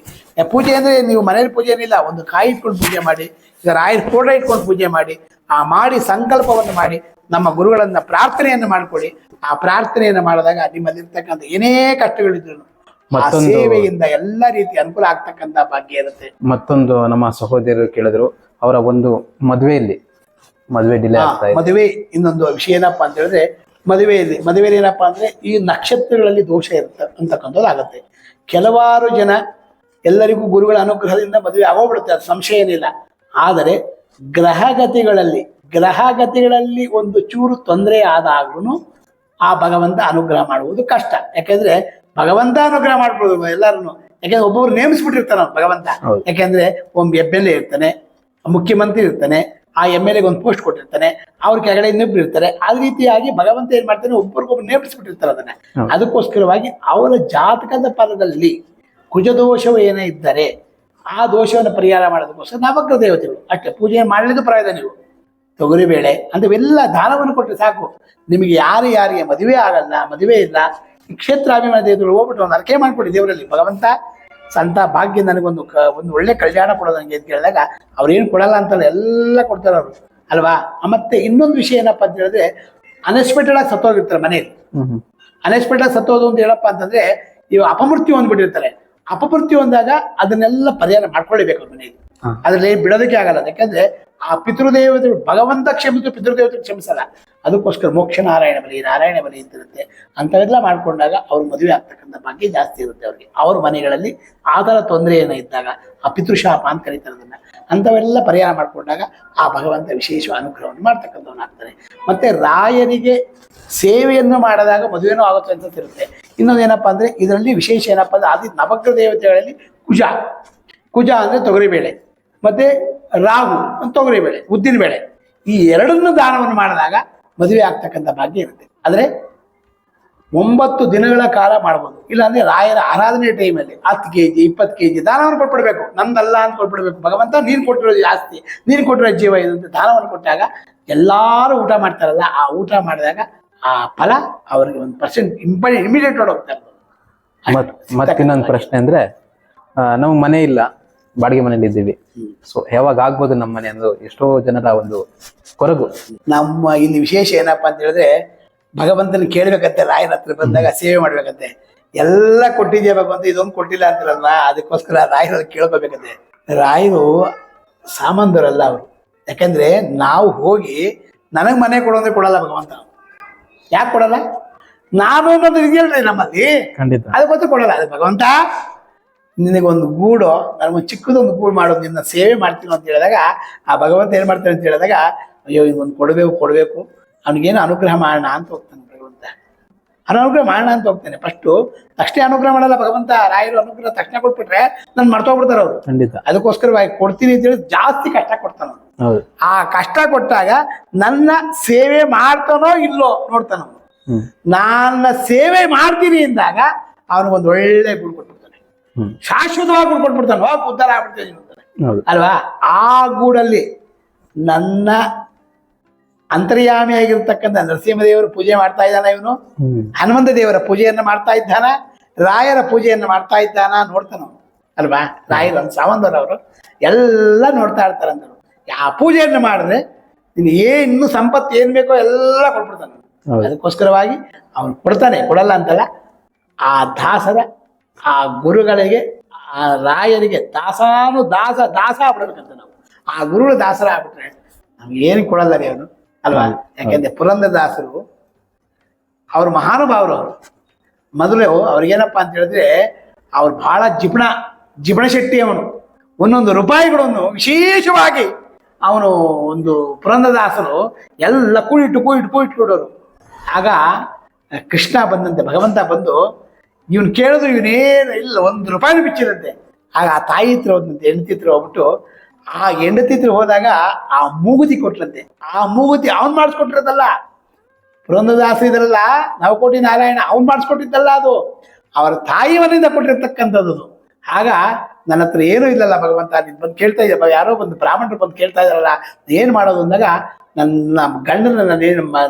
ಪೂಜೆ ಅಂದ್ರೆ ನೀವು ಮನೆಯಲ್ಲಿ ಪೂಜೆ ಏನಿಲ್ಲ ಒಂದು ಕಾಯಿ ಇಟ್ಕೊಂಡು ಪೂಜೆ ಮಾಡಿ ಈಗ ರಾಯರ ಫೋಟೋ ಇಟ್ಕೊಂಡು ಪೂಜೆ ಮಾಡಿ ಆ ಮಾಡಿ ಸಂಕಲ್ಪವನ್ನು ಮಾಡಿ ನಮ್ಮ ಗುರುಗಳನ್ನ ಪ್ರಾರ್ಥನೆಯನ್ನು ಮಾಡ್ಕೊಳ್ಳಿ. ಆ ಪ್ರಾರ್ಥನೆಯನ್ನು ಮಾಡಿದಾಗ ನಿಮ್ಮಲ್ಲಿರ್ತಕ್ಕಂಥ ಏನೇ ಕಷ್ಟಗಳಿದ್ರು ಸೇವೆಯಿಂದ ಎಲ್ಲ ರೀತಿ ಅನುಕೂಲ ಆಗ್ತಕ್ಕಂಥ ಭಾಗ್ಯ ಇರುತ್ತೆ. ಮತ್ತೊಂದು ನಮ್ಮ ಸಹೋದರರು ಕೇಳಿದ್ರು ಅವರ ಒಂದು ಮದುವೆಯಲ್ಲಿ ಮದುವೆ ಡಿಲೇ ಆಗ್ತಾ ಇದೆ. ಮದುವೆ ಇನ್ನೊಂದು ವಿಷಯ ಏನಪ್ಪಾ ಅಂತ ಹೇಳಿದ್ರೆ ಮದುವೆಯಲ್ಲಿ ಮದುವೆಯಲ್ಲಿ ಏನಪ್ಪಾ ಅಂದ್ರೆ ಈ ನಕ್ಷತ್ರಗಳಲ್ಲಿ ದೋಷ ಇರುತ್ತೆ ಅಂತಕ್ಕಂಥದ್ದು ಆಗುತ್ತೆ. ಕೆಲವಾರು ಜನ ಎಲ್ಲರಿಗೂ ಗುರುಗಳ ಅನುಗ್ರಹದಿಂದ ಮದುವೆ ಆಗೋಗ್ಬಿಡುತ್ತೆ ಅದು ಸಂಶಯ ಏನಿಲ್ಲ. ಆದರೆ ಗ್ರಹಗತಿಗಳಲ್ಲಿ ಗ್ರಹಗತಿಗಳಲ್ಲಿ ಒಂದು ಚೂರು ತೊಂದರೆ ಆದಾಗ್ಲೂ ಆ ಭಗವಂತ ಅನುಗ್ರಹ ಮಾಡುವುದು ಕಷ್ಟ. ಯಾಕೆಂದ್ರೆ ಭಗವಂತ ಅನುಗ್ರಹ ಮಾಡ್ಬೋದು ಎಲ್ಲರನ್ನು ಯಾಕೆಂದ್ರೆ ಒಬ್ಬೊಬ್ರು ನೇಮಿಸ್ಬಿಟ್ಟಿರ್ತಾನ ಭಗವಂತ. ಯಾಕೆಂದ್ರೆ ಒಬ್ಬ ಎಂ ಎಲ್ ಎ ಇರ್ತಾನೆ ಮುಖ್ಯಮಂತ್ರಿ ಇರ್ತಾನೆ ಆ ಎಂ ಎಲ್ ಎಗೊಂದು ಒಂದು ಪೋಸ್ಟ್ ಕೊಟ್ಟಿರ್ತಾನೆ. ಅವ್ರ ಕೆಳಗಡೆ ಇನ್ನೊಬ್ರು ಇರ್ತಾರೆ. ಆ ರೀತಿಯಾಗಿ ಭಗವಂತ ಏನ್ ಮಾಡ್ತಾನೆ ಒಬ್ಬರಿಗೊಬ್ರು ನೇಮಿಸ್ಬಿಟ್ಟಿರ್ತಾರೆ ಅದನ್ನ. ಅದಕ್ಕೋಸ್ಕರವಾಗಿ ಅವರ ಜಾತಕದ ಫಲದಲ್ಲಿ ಕುಜದೋಷವು ಏನೇ ಇದ್ದರೆ ಆ ದೋಷವನ್ನು ಪರಿಹಾರ ಮಾಡೋದಕ್ಕೋಸ್ಕರ ನವಗ್ರ ದೇವತೆಗಳು ಅಷ್ಟೇ ಪೂಜೆ ಮಾಡಲಿದ್ದು ಪ್ರಾಯದ ನೀವು. ತೊಗರಿಬೇಳೆ ಅಂತವೆಲ್ಲ ದಾನವನ್ನು ಕೊಟ್ಟರೆ ಸಾಕು. ನಿಮಗೆ ಯಾರು ಯಾರಿಗೆ ಮದುವೆ ಆಗಲ್ಲ ಮದುವೆ ಇಲ್ಲ ಕ್ಷೇತ್ರ ಕ್ಷೇತ್ರಾಭಿಮಾನ ದೇವತೆಗಳು ಹೋಗ್ಬಿಟ್ಟು ಒಂದು ಅರ್ಕೆ ಮಾಡ್ಕೊಡಿ ದೇವರಲ್ಲಿ. ಭಗವಂತ ಸಂತ ಭಾಗ್ಯ ನನಗೊಂದು ಕ ಒಂದು ಒಳ್ಳೆ ಕಲ್ಯಾಣ ಕೊಡೋದು ನನಗೆ ಅಂತ ಕೇಳಿದಾಗ ಅವ್ರೇನು ಕೊಡಲ್ಲ ಅಂತಲ್ಲ ಎಲ್ಲ ಕೊಡ್ತಾರೆ ಅವರು. ಅಲ್ವಾ? ಮತ್ತೆ ಇನ್ನೊಂದು ವಿಷಯ ಏನಪ್ಪಾ ಅಂತ ಹೇಳಿದ್ರೆ ಅನ್ಎಕ್ಸ್ಪೆಕ್ಟೆಡ್ ಆಗಿ ಸತ್ತೋಗಿರ್ತಾರೆ ಮನೆಯಲ್ಲಿ. ಅನ್ಎಕ್ಸ್ಪೆಕ್ಟೆಡ್ ಆಗಿ ಸತ್ತೋದು ಅಂತ ಹೇಳಪ್ಪ ಅಂತಂದ್ರೆ ಇವು ಅಪಮೃತ್ಯು ಹೊಂದ್ಬಿಟ್ಟಿರ್ತಾರೆ ಅಪಮೃತ್ಯು ಅಂದಾಗ ಅದನ್ನೆಲ್ಲ ಪರಿಹಾರ ಮಾಡ್ಕೊಳ್ಳೇಬೇಕು ಅವ್ರ ಮನೆಯಲ್ಲಿ. ಅದ್ರಲ್ಲಿ ಬಿಡೋದಕ್ಕೆ ಆಗಲ್ಲ. ಯಾಕಂದ್ರೆ ಆ ಪಿತೃದೇವತೆ ಭಗವಂತ ಕ್ಷಮಿತು ಪಿತೃದೇವತೆ ಕ್ಷಮಿಸಲ್ಲ. ಅದಕ್ಕೋಸ್ಕರ ಮೋಕ್ಷ ನಾರಾಯಣ ಬಲಿ ನಾರಾಯಣ ಬಲಿ ಅಂತಿರುತ್ತೆ ಅಂಥವೆಲ್ಲ ಮಾಡಿಕೊಂಡಾಗ ಅವ್ರ ಮದುವೆ ಆಗ್ತಕ್ಕಂಥ ಭಾಗ್ಯ ಜಾಸ್ತಿ ಇರುತ್ತೆ ಅವ್ರಿಗೆ. ಅವ್ರ ಮನೆಗಳಲ್ಲಿ ಆ ಥರ ತೊಂದರೆ ಏನೋ ಇದ್ದಾಗ, ಆ ಪಿತೃಶಾಪ ಅಂತ ಕರೀತಾರೆ ಅದನ್ನ. ಅಂಥವೆಲ್ಲ ಪರಿಹಾರ ಮಾಡಿಕೊಂಡಾಗ ಆ ಭಗವಂತ ವಿಶೇಷ ಅನುಗ್ರಹವನ್ನು ಮಾಡ್ತಕ್ಕಂಥವನ್ನಾಗ್ತಾನೆ ಮತ್ತೆ ರಾಯರಿಗೆ ಸೇವೆಯನ್ನು ಮಾಡಿದಾಗ ಮದುವೆನೂ ಆಗುತ್ತೆ ಅಂತ ಇರುತ್ತೆ. ಇನ್ನೊಂದು ಏನಪ್ಪಾ ಅಂದ್ರೆ, ಇದರಲ್ಲಿ ವಿಶೇಷ ಏನಪ್ಪ ಅಂದ್ರೆ, ಆದಿ ನವಗ್ರಹ ದೇವತೆಗಳಲ್ಲಿ ಕುಜ. ಕುಜ ಅಂದ್ರೆ ತೊಗರಿಬೇಳೆ. ಮತ್ತೆ ರಾಹು, ತೊಗರಿಬೇಳೆ, ಉದ್ದಿನಬೇಳೆ. ಈ ಎರಡನ್ನು ದಾನವನ್ನು ಮಾಡಿದಾಗ ಮದುವೆ ಆಗ್ತಕ್ಕಂಥ ಭಾಗ್ಯ ಇರುತ್ತೆ. ಆದರೆ ಒಂಬತ್ತು ದಿನಗಳ ಕಾಲ ಮಾಡ್ಬೋದು. ಇಲ್ಲಾಂದ್ರೆ ರಾಯರ ಆರಾಧನೆ ಟೈಮಲ್ಲಿ ಹತ್ತು ಕೆ ಜಿ ಇಪ್ಪತ್ತು ಕೆ ಜಿ ದಾನವನ್ನು ಕೊಟ್ಬಿಡ್ಬೇಕು. ನಮ್ದಲ್ಲ ಅಂತ ಕೊಟ್ಬಿಡ್ಬೇಕು. ಭಗವಂತ ನೀನು ಕೊಟ್ಟಿರೋ ಜಾಸ್ತಿ, ನೀನು ಕೊಟ್ಟಿರೋ ಜೀವ ಇದು ಅಂತ ದಾನವನ್ನು ಕೊಟ್ಟಾಗ ಎಲ್ಲರೂ ಊಟ ಮಾಡ್ತಾರಲ್ಲ, ಆ ಊಟ ಮಾಡಿದಾಗ ಆ ಫಲ ಅವರಿಗೆ ಒಂದು ಪರ್ಸೆಂಟ್ ಇಂಪಾರ್ಟೆಂಟ್ ಇಮಿಡಿಯೇಟ್ ಹೋಗ್ತಾರೆ ಮತ್ತೆ ಇನ್ನೊಂದು ಪ್ರಶ್ನೆ ಅಂದ್ರೆ ನಮ್ಗೆ ಮನೆ ಇಲ್ಲ. ಬಾಡಿಗೆ ಮನೇಲಿ ಇದ್ದೀವಿ. ಸೊ ಯಾವಾಗ ಆಗ್ಬೋದು ನಮ್ಮ ಮನೆ ಅಂದ್ರೆ ಎಷ್ಟೋ ಜನರ ಒಂದು ಕೊರಗು. ನಮ್ಮ ಇಲ್ಲಿ ವಿಶೇಷ ಏನಪ್ಪಾ ಅಂತ ಹೇಳಿದ್ರೆ ಭಗವಂತನ ಕೇಳ್ಬೇಕಂತೆ ರಾಯನ ಹತ್ರ ಬಂದಾಗ ಸೇವೆ ಮಾಡ್ಬೇಕಂತೆ. ಎಲ್ಲ ಕೊಟ್ಟಿದ್ಯಾ ಭಗವಂತ? ಇದೊಂದು ಕೊಟ್ಟಿಲ್ಲ ಅಂತಾರಲ್ವಾ? ಅದಕ್ಕೋಸ್ಕರ ರಾಯರ ಕೇಳ್ಕೋಬೇಕಂತೆ. ರಾಯರು ಸಾಮಾನ್ಯರಲ್ಲ ಅವರು. ಯಾಕಂದ್ರೆ ನಾವು ಹೋಗಿ ನನಗ್ ಮನೆ ಕೊಡೋದ್ರೆ ಕೊಡಲ್ಲ ಭಗವಂತ. ಯಾಕೆ ಕೊಡಲ್ಲ? ನಾನು ಅನ್ನೋದು ಇದೆಯಲ್ರಿ ನಮ್ಮಲ್ಲಿ? ಖಂಡಿತ. ಅದಕ್ಕೋಸ್ಕರ ಕೊಡಲ್ಲ. ಅದು ಭಗವಂತ ನಿನಗೊಂದು ಗೂಡು ನನಗೊಂದು ಚಿಕ್ಕದೊಂದು ಗೂಡು ಮಾಡೋದು ನಿನ್ನ ಸೇವೆ ಮಾಡ್ತೀನಿ ಅಂತ ಹೇಳಿದಾಗ ಆ ಭಗವಂತ ಏನು ಮಾಡ್ತಾನೆ ಅಂತ ಹೇಳಿದಾಗ ಅಯ್ಯೋ ಒಂದು ಕೊಡಬೇಕು ಕೊಡಬೇಕು. ಅವನಿಗೇನು ಅನುಗ್ರಹ ಮಾಡೋಣ ಅಂತ ಹೋಗ್ತಾನೆ ಭಗವಂತ. ಅನುಗ್ರಹ ಮಾಡೋಣ ಅಂತ ಹೋಗ್ತಾನೆ. ಫಸ್ಟು ತಕ್ಷಣ ಅನುಗ್ರಹ ಮಾಡಲ್ಲ ಭಗವಂತ. ರಾಯರು ಅನುಗ್ರಹ ತಕ್ಷಣ ಕೊಟ್ಬಿಟ್ರೆ ನಾನು ಮರ್ತೋಗ್ಬಿಡ್ತಾರೆ ಅವರು. ಖಂಡಿತ. ಅದಕ್ಕೋಸ್ಕರವಾಗಿ ಕೊಡ್ತೀನಿ ಅಂತ ಹೇಳಿ ಜಾಸ್ತಿ ಕಷ್ಟ ಕೊಡ್ತಾನ ಆ ಕಷ್ಟ ಕೊಟ್ಟಾಗ ನನ್ನ ಸೇವೆ ಮಾಡ್ತಾನೋ ಇಲ್ಲೋ ನೋಡ್ತಾನ ನನ್ನ ಸೇವೆ ಮಾಡ್ತೀನಿ ಅಂದಾಗ ಅವನಿಗೊಂದು ಒಳ್ಳೆ ಗುಡ್ ಹ್ಮ್ ಶಾಶ್ವತವಾಗಿ ಉಳ್ಕೊಂಡ್ಬಿಡ್ತಾನೆ ಕೊಟ್ಬಿಡ್ತಾನೆ ಹೋಗಿ ಉದ್ಧಾರ ಆಗ್ಬಿಡ್ತೀನಿ ಅಲ್ವಾ? ಆ ಗೂಡಲ್ಲಿ ನನ್ನ ಅಂತರ್ಯಾಮಿ ಆಗಿರ್ತಕ್ಕಂಥ ನರಸಿಂಹದೇವರ ಪೂಜೆ ಮಾಡ್ತಾ ಇದ್ದಾನ ಇವನು? ಹನುಮಂತ ದೇವರ ಪೂಜೆಯನ್ನು ಮಾಡ್ತಾ ಇದ್ದಾನ? ರಾಯರ ಪೂಜೆಯನ್ನು ಮಾಡ್ತಾ ಇದ್ದಾನ ನೋಡ್ತಾನ. ಅಲ್ವಾ? ರಾಯರ ಸಾವಂತರವರು ಎಲ್ಲ ನೋಡ್ತಾ ಇರ್ತಾರಂತ ಆ ಪೂಜೆಯನ್ನು ಮಾಡಿದ್ರೆ ನೀನು ಏನು ಇನ್ನು ಸಂಪತ್ತು ಏನ್ ಬೇಕೋ ಎಲ್ಲ ಕೊಟ್ಬಿಡ್ತಾನೆ. ಅದಕ್ಕೋಸ್ಕರವಾಗಿ ಅವನು ಕೊಡ್ತಾನೆ. ಕೊಡಲ್ಲ ಅಂತಲ್ಲ. ಆ ದಾಸರ ಆ ಗುರುಗಳಿಗೆ ಆ ರಾಯರಿಗೆ ದಾಸಾನು ದಾಸ ದಾಸ ಆಗ್ಬಿಡ್ಬೇಕಂತ ನಾವು. ಆ ಗುರುಗಳು ದಾಸರ ಆಗ್ಬಿಟ್ರೆ ನಮ್ಗೆ ಏನು ಕೊಡಲ್ಲ ರೀ ಅವನು ಅಲ್ವಾ. ಯಾಕೆಂದ್ರೆ ಪುರಂದರದಾಸರು ಅವ್ರು ಮಹಾನುಭಾವರು ಅವರು. ಮೊದಲು ಅವ್ರಿಗೇನಪ್ಪ ಅಂತ ಹೇಳಿದ್ರೆ ಅವ್ರು ಬಹಳ ಜಿಪಣ ಜಿಪಣ ಶೆಟ್ಟಿ ಅವನು. ಒಂದೊಂದು ರೂಪಾಯಿಗಳನ್ನು ವಿಶೇಷವಾಗಿ ಅವನು ಒಂದು ಪುರಂದರದಾಸರು ಎಲ್ಲ ಕೂಡಿಟ್ಟು ಕೂಡಿಟ್ಟು ಕೂಡಿಟ್ಟು ಕೊಡೋರು. ಆಗ ಕೃಷ್ಣ ಬಂದಂತೆ ಭಗವಂತ ಬಂದು ಇವನು ಕೇಳಿದ್ರು ಇವನೇನು ಇಲ್ಲ, ಒಂದು ರೂಪಾಯಿನೂ ಬಿಚ್ಚಿದಂತೆ ಆಗ ಆ ತಾಯಿ ಹತ್ರ ಹೋದಂತೆ ಹೆಂಡತಿ ಹತ್ರ ಹೋಗ್ಬಿಟ್ಟು, ಆ ಹೆಂಡತಿ ಹತ್ರ ಹೋದಾಗ ಆ ಮೂಗುತಿ ಕೊಟ್ಲಂತೆ. ಆ ಮೂಗುತಿ ಅವ್ನು ಮಾಡಿಸ್ಕೊಟ್ಟಿರೋದಲ್ಲ. ಪುರಂದದಾಸ ಇದ್ರಲ್ಲ, ನವಕೋಟಿ ನಾರಾಯಣ, ಅವ್ನು ಮಾಡಿಸ್ಕೊಟ್ಟಿದ್ದಲ್ಲ ಅದು. ಅವರ ತಾಯಿ ಮನೆಯಿಂದ ಕೊಟ್ಟಿರ್ತಕ್ಕಂಥದ್ದು. ಆಗ ನನ್ನ ಹತ್ರ ಏನೂ ಇಲ್ಲಲ್ಲ ಭಗವಂತ, ನೀನು ಬಂದು ಕೇಳ್ತಾ ಇದ್ದ ಯಾರೋ ಬಂದು ಬ್ರಾಹ್ಮಣರು ಬಂದು ಕೇಳ್ತಾ ಇದಾರಲ್ಲ ಏನು ಮಾಡೋದು ಅಂದಾಗ ನನ್ನ ಗಂಡನ ನನ್ನ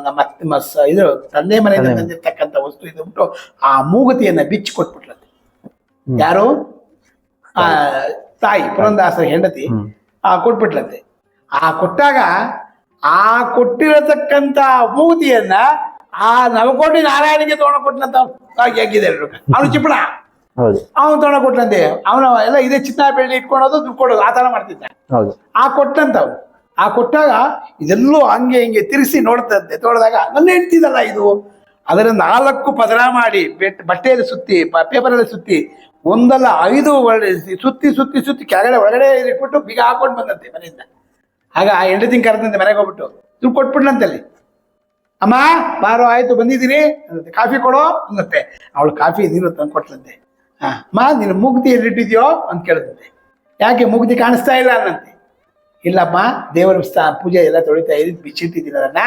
ನಮ್ಮ ಅತ್ತೆ- ಇದು ತಂದೆ ಮನೆಯಿಂದ ತಂದಿರ್ತಕ್ಕಂಥ ವಸ್ತು ಇದು ಬಿಟ್ಟು ಆ ಮೂಗುತಿಯನ್ನ ಬಿಚ್ಚಿ ಕೊಟ್ಬಿಟ್ಲಂತೆ ಯಾರು? ಆ ತಾಯಿ. ಪುರಂದಾಸರ ಹೆಂಡತಿ. ಆ ಕೊಟ್ಬಿಟ್ಲಂತೆ ಆ ಕೊಟ್ಟಾಗ ಆ ಕೊಟ್ಟಿರತಕ್ಕಂತ ಮೂಗುತಿಯನ್ನ ಆ ನವಕೋಟಿ ನಾರಾಯಣಿಗೆ ತಗೊಂಡು ಕೊಟ್ಟನಂತ ಹೇಗಿದೆ ಅವನು ಚಿಪ್ಪಣ ಅವನು ತಗೊಂಡು ಕೊಟ್ಟಂತೆ ಅವನ ಎಲ್ಲ ಇದೇ ಚಿನ್ನ ಬೆಳ್ಳಿ ಇಟ್ಕೊಳೋದು ದುಡ್ಡು ಕೊಡೋದು ಆ ಥರ ಮಾಡ್ತಿದ್ದ. ಆ ಕೊಟ್ಟಂತ ಆ ಕೊಟ್ಟಾಗ ಇದೆಲ್ಲೂ ಹಂಗೆ ಹಿಂಗೆ ತಿರ್ಸಿ ನೋಡ್ತಂತೆ. ತೋಡಿದಾಗ ನನ್ನ ಹೆಂಡ್ತಿದಲ್ಲ ಇದು. ಅದರ ನಾಲ್ಕು ಪದರ ಮಾಡಿ ಬೆಟ್ ಬಟ್ಟೆಯಲ್ಲಿ ಸುತ್ತಿ ಪೇಪರಲ್ಲಿ ಸುತ್ತಿ, ಒಂದಲ್ಲ ಐದು ಒಳ್ಳೆ ಸುತ್ತಿ ಸುತ್ತಿ ಸುತ್ತಿ ಕೆಳಗಡೆ ಒಳಗಡೆ ಇಟ್ಬಿಟ್ಟು ಬೀಗ ಹಾಕೊಂಡು ಬಂದಂತೆ ಮನೆಯಿಂದ. ಆಗ ಆ ಹೆಂಡತಿನ ಕರೆದಂತೆ ಮನೆಗೆ ಹೋಗ್ಬಿಟ್ಟು, ದುಡ್ಡು ಕೊಟ್ಬಿಟ್ನಂತೆ ಅಲ್ಲಿ. ಅಮ್ಮ, ಬಾರೋ, ಆಯ್ತು ಬಂದಿದ್ದೀನಿ ಅಂದಂತೆ. ಕಾಫಿ ಕೊಡೋ ಅನ್ನತ್ತೆ ಅವಳು ಕಾಫಿ ನೀನು ತಂದು ಕೊಟ್ಲಂತೆ. ಹಾ, ಅಮ್ಮ, ನೀನು ಮೂಗ್ತಿ ಎಲ್ಲಿಟ್ಟಿದ್ಯೋ? ಅಂತ ಕೇಳಿದಂತೆ. ಯಾಕೆ ಮುಗ್ದಿ ಕಾಣಿಸ್ತಾ ಇಲ್ಲ? ಅನ್ನಂತೆ ಇಲ್ಲಮ್ಮ, ದೇವರ ಸ್ಥಾ ಪೂಜೆ ಎಲ್ಲ ತೊಳಿತಾ ಇದ್ದು ಬಿಚ್ಚಿಟ್ಟಿದ್ದೀನಿ ಅದನ್ನ.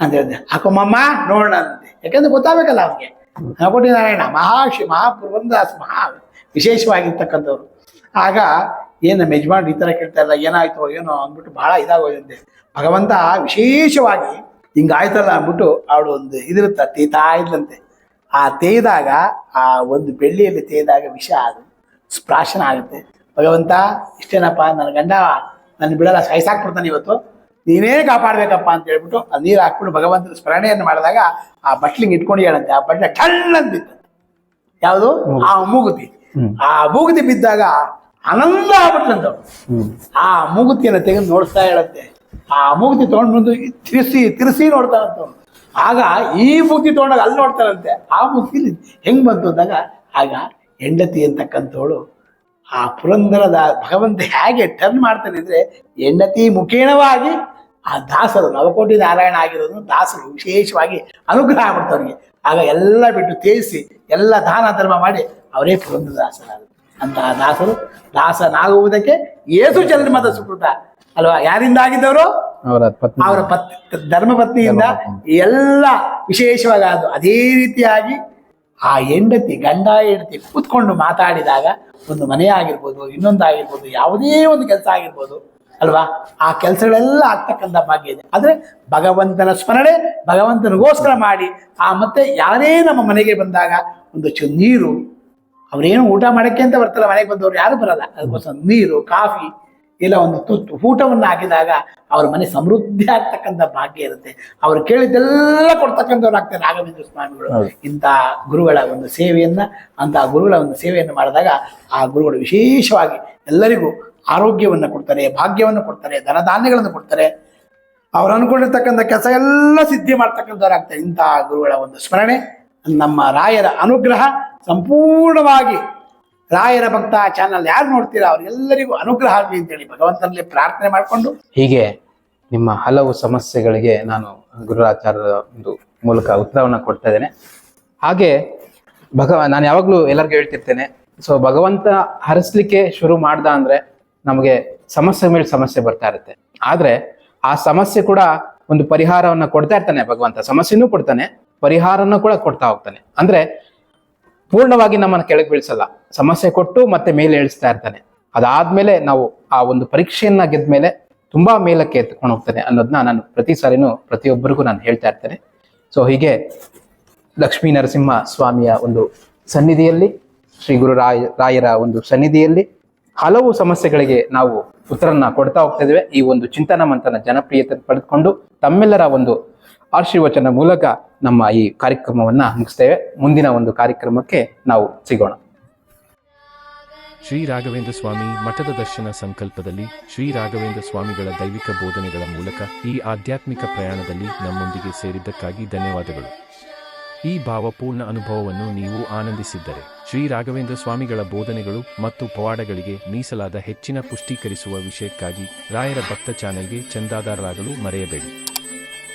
ಅಂತ ಹೇಳಿದೆ. ಹಾಕೊಮ್ಮಮ್ಮ ನೋಡೋಣ ಅಂತೆ ಯಾಕಂದ್ರೆ ಗೊತ್ತಾಗಬೇಕಲ್ಲ ಅವ್ರಿಗೆ ನವಕೋಟಿ ನಾರಾಯಣ, ಮಹಾಶಿ ಮಹಾಪುರವಂದಾಸ್ ಮಹಾ ವಿಶೇಷವಾಗಿರ್ತಕ್ಕಂಥವ್ರು. ಆಗ ಏನು ನಮ್ಮ ಯಜಮಾನ್ರು ಈ ಥರ ಕೇಳ್ತಾ ಇಲ್ಲ, ಏನಾಯ್ತು, ಏನೋ ಅಂದ್ಬಿಟ್ಟು ಬಹಳ ಇದಾಗೋದಂತೆ ಭಗವಂತ ವಿಶೇಷವಾಗಿ ಹಿಂಗಾಯ್ತಲ್ಲ ಅಂದ್ಬಿಟ್ಟು ಅವಳು ಒಂದು ಇದಿರುತ್ತ, ತೇತಾ ಇದ್ಲಂತೆ. ಆ ತೇಯ್ದಾಗ ಆ ಒಂದು ಬೆಳ್ಳಿಯಲ್ಲಿ ತೇಯ್ದಾಗ ವಿಷ ಅದು ಸ್ಪ್ರಾಶನ ಆಗುತ್ತೆ. ಭಗವಂತ, ಇಷ್ಟೇನಪ್ಪ, ನನ್ನ ಗಂಡ ನನ್ನ ಬಿಡಲ್ಲ ಸಾಯಿಸಾಕ್ಬಿಡ್ತಾನೆ ಇವತ್ತು. ನೀನೇ ಕಾಪಾಡ್ಬೇಕಪ್ಪ ಅಂತ ಹೇಳ್ಬಿಟ್ಟು ಆ ನೀರು ಹಾಕ್ಬಿಟ್ಟು ಭಗವಂತನ ಸ್ಮರಣೆಯನ್ನು ಮಾಡಿದಾಗ ಆ ಬಟ್ಲಿಂಗ್ ಇಟ್ಕೊಂಡು ಹೇಳಂತೆ ಆ ಬಟ್ಲೆ ಟಳ್ಳಂತ ಬಿತ್ತು. ಯಾವುದು? ಆ ಮೂಗುತಿ. ಆ ಮೂಗುತಿ ಬಿದ್ದಾಗ ಆನಂದ ಆಗ್ಬಿಟ್ಲಂತ ಅವ್ಳು. ಆ ಮೂಗುತಿಯನ್ನು ತೆಗೆದು ನೋಡ್ತಾ ಹೇಳತ್ತೆ ಆ ಮೂಗುತಿ ತಗೊಂಡು ಬಂದು ತಿರ್ಸಿ ತಿರ್ಸಿ ನೋಡ್ತಾನಂತ ಅಂತ ಆಗ ಈ ಮೂಗುತಿ ತಗೊಂಡಾಗ ಅಲ್ಲಿ ನೋಡ್ತಾರಂತೆ. ಆ ಮೂಗುತಿ ಹೆಂಗ್ ಬಂತು ಅಂದಾಗ ಆಗ ಹೆಂಡತಿ ಅಂತಕ್ಕಂಥವಳು ಆ ಪುರಂದರದ ಭಗವಂತ ಹೇಗೆ ಟರ್ನ್ ಮಾಡ್ತಾನೆ ಅಂದರೆ ಹೆಂಡತಿ ಮುಖೇಣವಾಗಿ ಆ ದಾಸರು ನವಕೋಟಿ ನಾರಾಯಣ ಆಗಿರೋದು ದಾಸರು ವಿಶೇಷವಾಗಿ ಅನುಗ್ರಹ ಮಾಡ್ತವ್ರಿಗೆ ಆಗ ಎಲ್ಲ ಬಿಟ್ಟು ತೇಜಿಸಿ ಎಲ್ಲ ದಾನ ಧರ್ಮ ಮಾಡಿ ಅವರೇ ಪುರಂದರ ದಾಸರಾದರು ಅಂತಹ ದಾಸರು ದಾಸನಾಗುವುದಕ್ಕೆ ಏಸು ಜನ್ಮದ ಸುಕೃತ ಅಲ್ವಾ? ಯಾರಿಂದ ಆಗಿದ್ದವರು ಅವರ ಪತ್ನಿ. ಅವರ ಪತ್ ಧರ್ಮಪತ್ನಿಯಿಂದ ಎಲ್ಲ ವಿಶೇಷವಾಗಿ ಅದು. ಅದೇ ರೀತಿಯಾಗಿ ಆ ಹೆಂಡತಿ, ಗಂಡ, ಹೆಂಡತಿ ಕೂತ್ಕೊಂಡು ಮಾತಾಡಿದಾಗ ಒಂದು ಮನೆ ಆಗಿರ್ಬೋದು, ಇನ್ನೊಂದು ಆಗಿರ್ಬೋದು, ಯಾವುದೇ ಒಂದು ಕೆಲಸ ಆಗಿರ್ಬೋದು, ಅಲ್ವಾ? ಆ ಕೆಲಸಗಳೆಲ್ಲ ಆಗ್ತಕ್ಕಂಥ ಭಾಗ್ಯ ಇದೆ. ಆದರೆ ಭಗವಂತನ ಸ್ಮರಣೆ ಭಗವಂತನಿಗೋಸ್ಕರ ಮಾಡಿ, ಆ ಮತ್ತೆ ಯಾರೇ ನಮ್ಮ ಮನೆಗೆ ಬಂದಾಗ ಒಂದು ನೀರು, ಅವರೇನು ಊಟ ಮಾಡಕ್ಕೆ ಅಂತ ಬರ್ತಾರೆ, ಮನೆಗೆ ಬಂದವರು ಯಾರು ಬರಲ್ಲ. ಅದಕ್ಕೋಸ್ಕರ ನೀರು, ಕಾಫಿ ಇಲ್ಲ ಒಂದು ತುತ್ತು ಊಟವನ್ನು ಹಾಕಿದಾಗ ಅವ್ರ ಮನೆ ಸಮೃದ್ಧಿ ಆಗ್ತಕ್ಕಂಥ ಭಾಗ್ಯ ಇರುತ್ತೆ. ಅವ್ರು ಕೇಳಿದ್ದೆಲ್ಲ ಕೊಡ್ತಕ್ಕಂಥವ್ರು ಆಗ್ತಾರೆ ರಾಘವೇಂದ್ರ ಸ್ವಾಮಿಗಳು. ಇಂಥ ಗುರುಗಳ ಒಂದು ಸೇವೆಯನ್ನ ಅಂತಹ ಗುರುಗಳ ಒಂದು ಸೇವೆಯನ್ನು ಮಾಡಿದಾಗ ಆ ಗುರುಗಳು ವಿಶೇಷವಾಗಿ ಎಲ್ಲರಿಗೂ ಆರೋಗ್ಯವನ್ನು ಕೊಡ್ತಾರೆ ಭಾಗ್ಯವನ್ನು ಕೊಡ್ತಾರೆ ಧನಧಾನ್ಯಗಳನ್ನು ಕೊಡ್ತಾರೆ. ಅವ್ರು ಅನ್ಕೊಂಡಿರ್ತಕ್ಕಂಥ ಕೆಲಸ ಎಲ್ಲ ಸಿದ್ಧಿ ಮಾಡ್ತಕ್ಕಂಥವ್ರು ಆಗ್ತಾರೆ. ಇಂತಹ ಗುರುಗಳ ಒಂದು ಸ್ಮರಣೆ ನಮ್ಮ ರಾಯರ ಅನುಗ್ರಹ ಸಂಪೂರ್ಣವಾಗಿ ರಾಯರ ಭಕ್ತ ಚಾನಲ್ ಯಾರು ನೋಡ್ತೀರಾ? ಅವ್ರಿಗೆಲ್ಲರಿಗೂ ಅನುಗ್ರಹ ಆಗಲಿ ಅಂತೇಳಿ ಭಗವಂತನಲ್ಲಿ ಪ್ರಾರ್ಥನೆ ಮಾಡಿಕೊಂಡು ಹೀಗೆ ನಿಮ್ಮ ಹಲವು ಸಮಸ್ಯೆಗಳಿಗೆ ನಾನು ಗುರುರಾಚಾರ್ಯರ ಒಂದು ಮೂಲಕ ಉತ್ತರವನ್ನು ಕೊಡ್ತಾ ಇದ್ದೇನೆ. ಹಾಗೆ ಭಗವ, ನಾನು ಯಾವಾಗಲೂ ಎಲ್ಲರಿಗೂ ಹೇಳ್ತಿರ್ತೇನೆ ಸೊ ಭಗವಂತ ಹರಿಸ್ಲಿಕ್ಕೆ ಶುರು ಮಾಡ್ದ ಅಂದ್ರೆ ನಮಗೆ ಸಮಸ್ಯೆ ಮೇಲೆ ಸಮಸ್ಯೆ ಬರ್ತಾ ಇರುತ್ತೆ. ಆದ್ರೆ ಆ ಸಮಸ್ಯೆ ಕೂಡ ಒಂದು ಪರಿಹಾರವನ್ನ ಕೊಡ್ತಾ ಇರ್ತಾನೆ ಭಗವಂತ. ಸಮಸ್ಯೆನೂ ಕೊಡ್ತಾನೆ, ಪರಿಹಾರನ ಕೂಡ ಕೊಡ್ತಾ ಹೋಗ್ತಾನೆ. ಅಂದ್ರೆ ಪೂರ್ಣವಾಗಿ ನಮ್ಮನ್ನು ಕೆಳಗೆ ಬೀಳಿಸಲ್ಲ. ಸಮಸ್ಯೆ ಕೊಟ್ಟು ಮತ್ತೆ ಮೇಲೆ ಇಳಿಸ್ತಾ ಇರ್ತಾನೆ. ಅದಾದ್ಮೇಲೆ ನಾವು ಆ ಒಂದು ಪರೀಕ್ಷೆಯನ್ನ ಗೆದ್ಮೇಲೆ ತುಂಬಾ ಮೇಲಕ್ಕೆ ಎತ್ಕೊಂಡು ಹೋಗ್ತಾನೆ ಅನ್ನೋದನ್ನ ನಾನು ಪ್ರತಿ ಸಾರಿನೂ ಪ್ರತಿಯೊಬ್ಬರಿಗೂ ನಾನು ಹೇಳ್ತಾ ಇರ್ತೇನೆ. ಸೊ ಹೀಗೆ ಲಕ್ಷ್ಮೀ ನರಸಿಂಹ ಸ್ವಾಮಿಯ ಒಂದು ಸನ್ನಿಧಿಯಲ್ಲಿ, ಶ್ರೀ ಗುರು ರಾಯ, ರಾಯರ ಒಂದು ಸನ್ನಿಧಿಯಲ್ಲಿ ಹಲವು ಸಮಸ್ಯೆಗಳಿಗೆ ನಾವು ಉತ್ತರನ್ನ ಕೊಡ್ತಾ ಹೋಗ್ತಾ ಈ ಒಂದು ಚಿಂತನ ಮಂಥನ ಜನಪ್ರಿಯತೆ ಪಡೆದುಕೊಂಡು ತಮ್ಮೆಲ್ಲರ ಒಂದು ಆಶೀರ್ವಚನ ಮೂಲಕ ನಮ್ಮ ಈ ಕಾರ್ಯಕ್ರಮವನ್ನ ಮುಗಿಸ್ತೇವೆ. ಮುಂದಿನ ಒಂದು ಕಾರ್ಯಕ್ರಮಕ್ಕೆ ನಾವು ಸಿಗೋಣ. ಶ್ರೀ ರಾಘವೇಂದ್ರ ಸ್ವಾಮಿ ಮಠದ ದರ್ಶನ ಸಂಕಲ್ಪದಲ್ಲಿ ಶ್ರೀ ರಾಘವೇಂದ್ರ ಸ್ವಾಮಿಗಳ ದೈವಿಕ ಬೋಧನೆಗಳ ಮೂಲಕ ಈ ಆಧ್ಯಾತ್ಮಿಕ ಪ್ರಯಾಣದಲ್ಲಿ ನಮ್ಮೊಂದಿಗೆ ಸೇರಿದ್ದಕ್ಕಾಗಿ ಧನ್ಯವಾದಗಳು. ಈ ಭಾವಪೂರ್ಣ ಅನುಭವವನ್ನು ನೀವು ಆನಂದಿಸಿದ್ದರೆ ಶ್ರೀ ರಾಘವೇಂದ್ರ ಸ್ವಾಮಿಗಳ ಬೋಧನೆಗಳು ಮತ್ತು ಪವಾಡಗಳಿಗೆ ಮೀಸಲಾದ ಹೆಚ್ಚಿನ ಪುಷ್ಟೀಕರಿಸುವ ವಿಷಯಕ್ಕಾಗಿ ರಾಯರ ಭಕ್ತ ಚಾನೆಲ್ಗೆ ಚಂದಾದಾರರಾಗಲು ಮರೆಯಬೇಡಿ.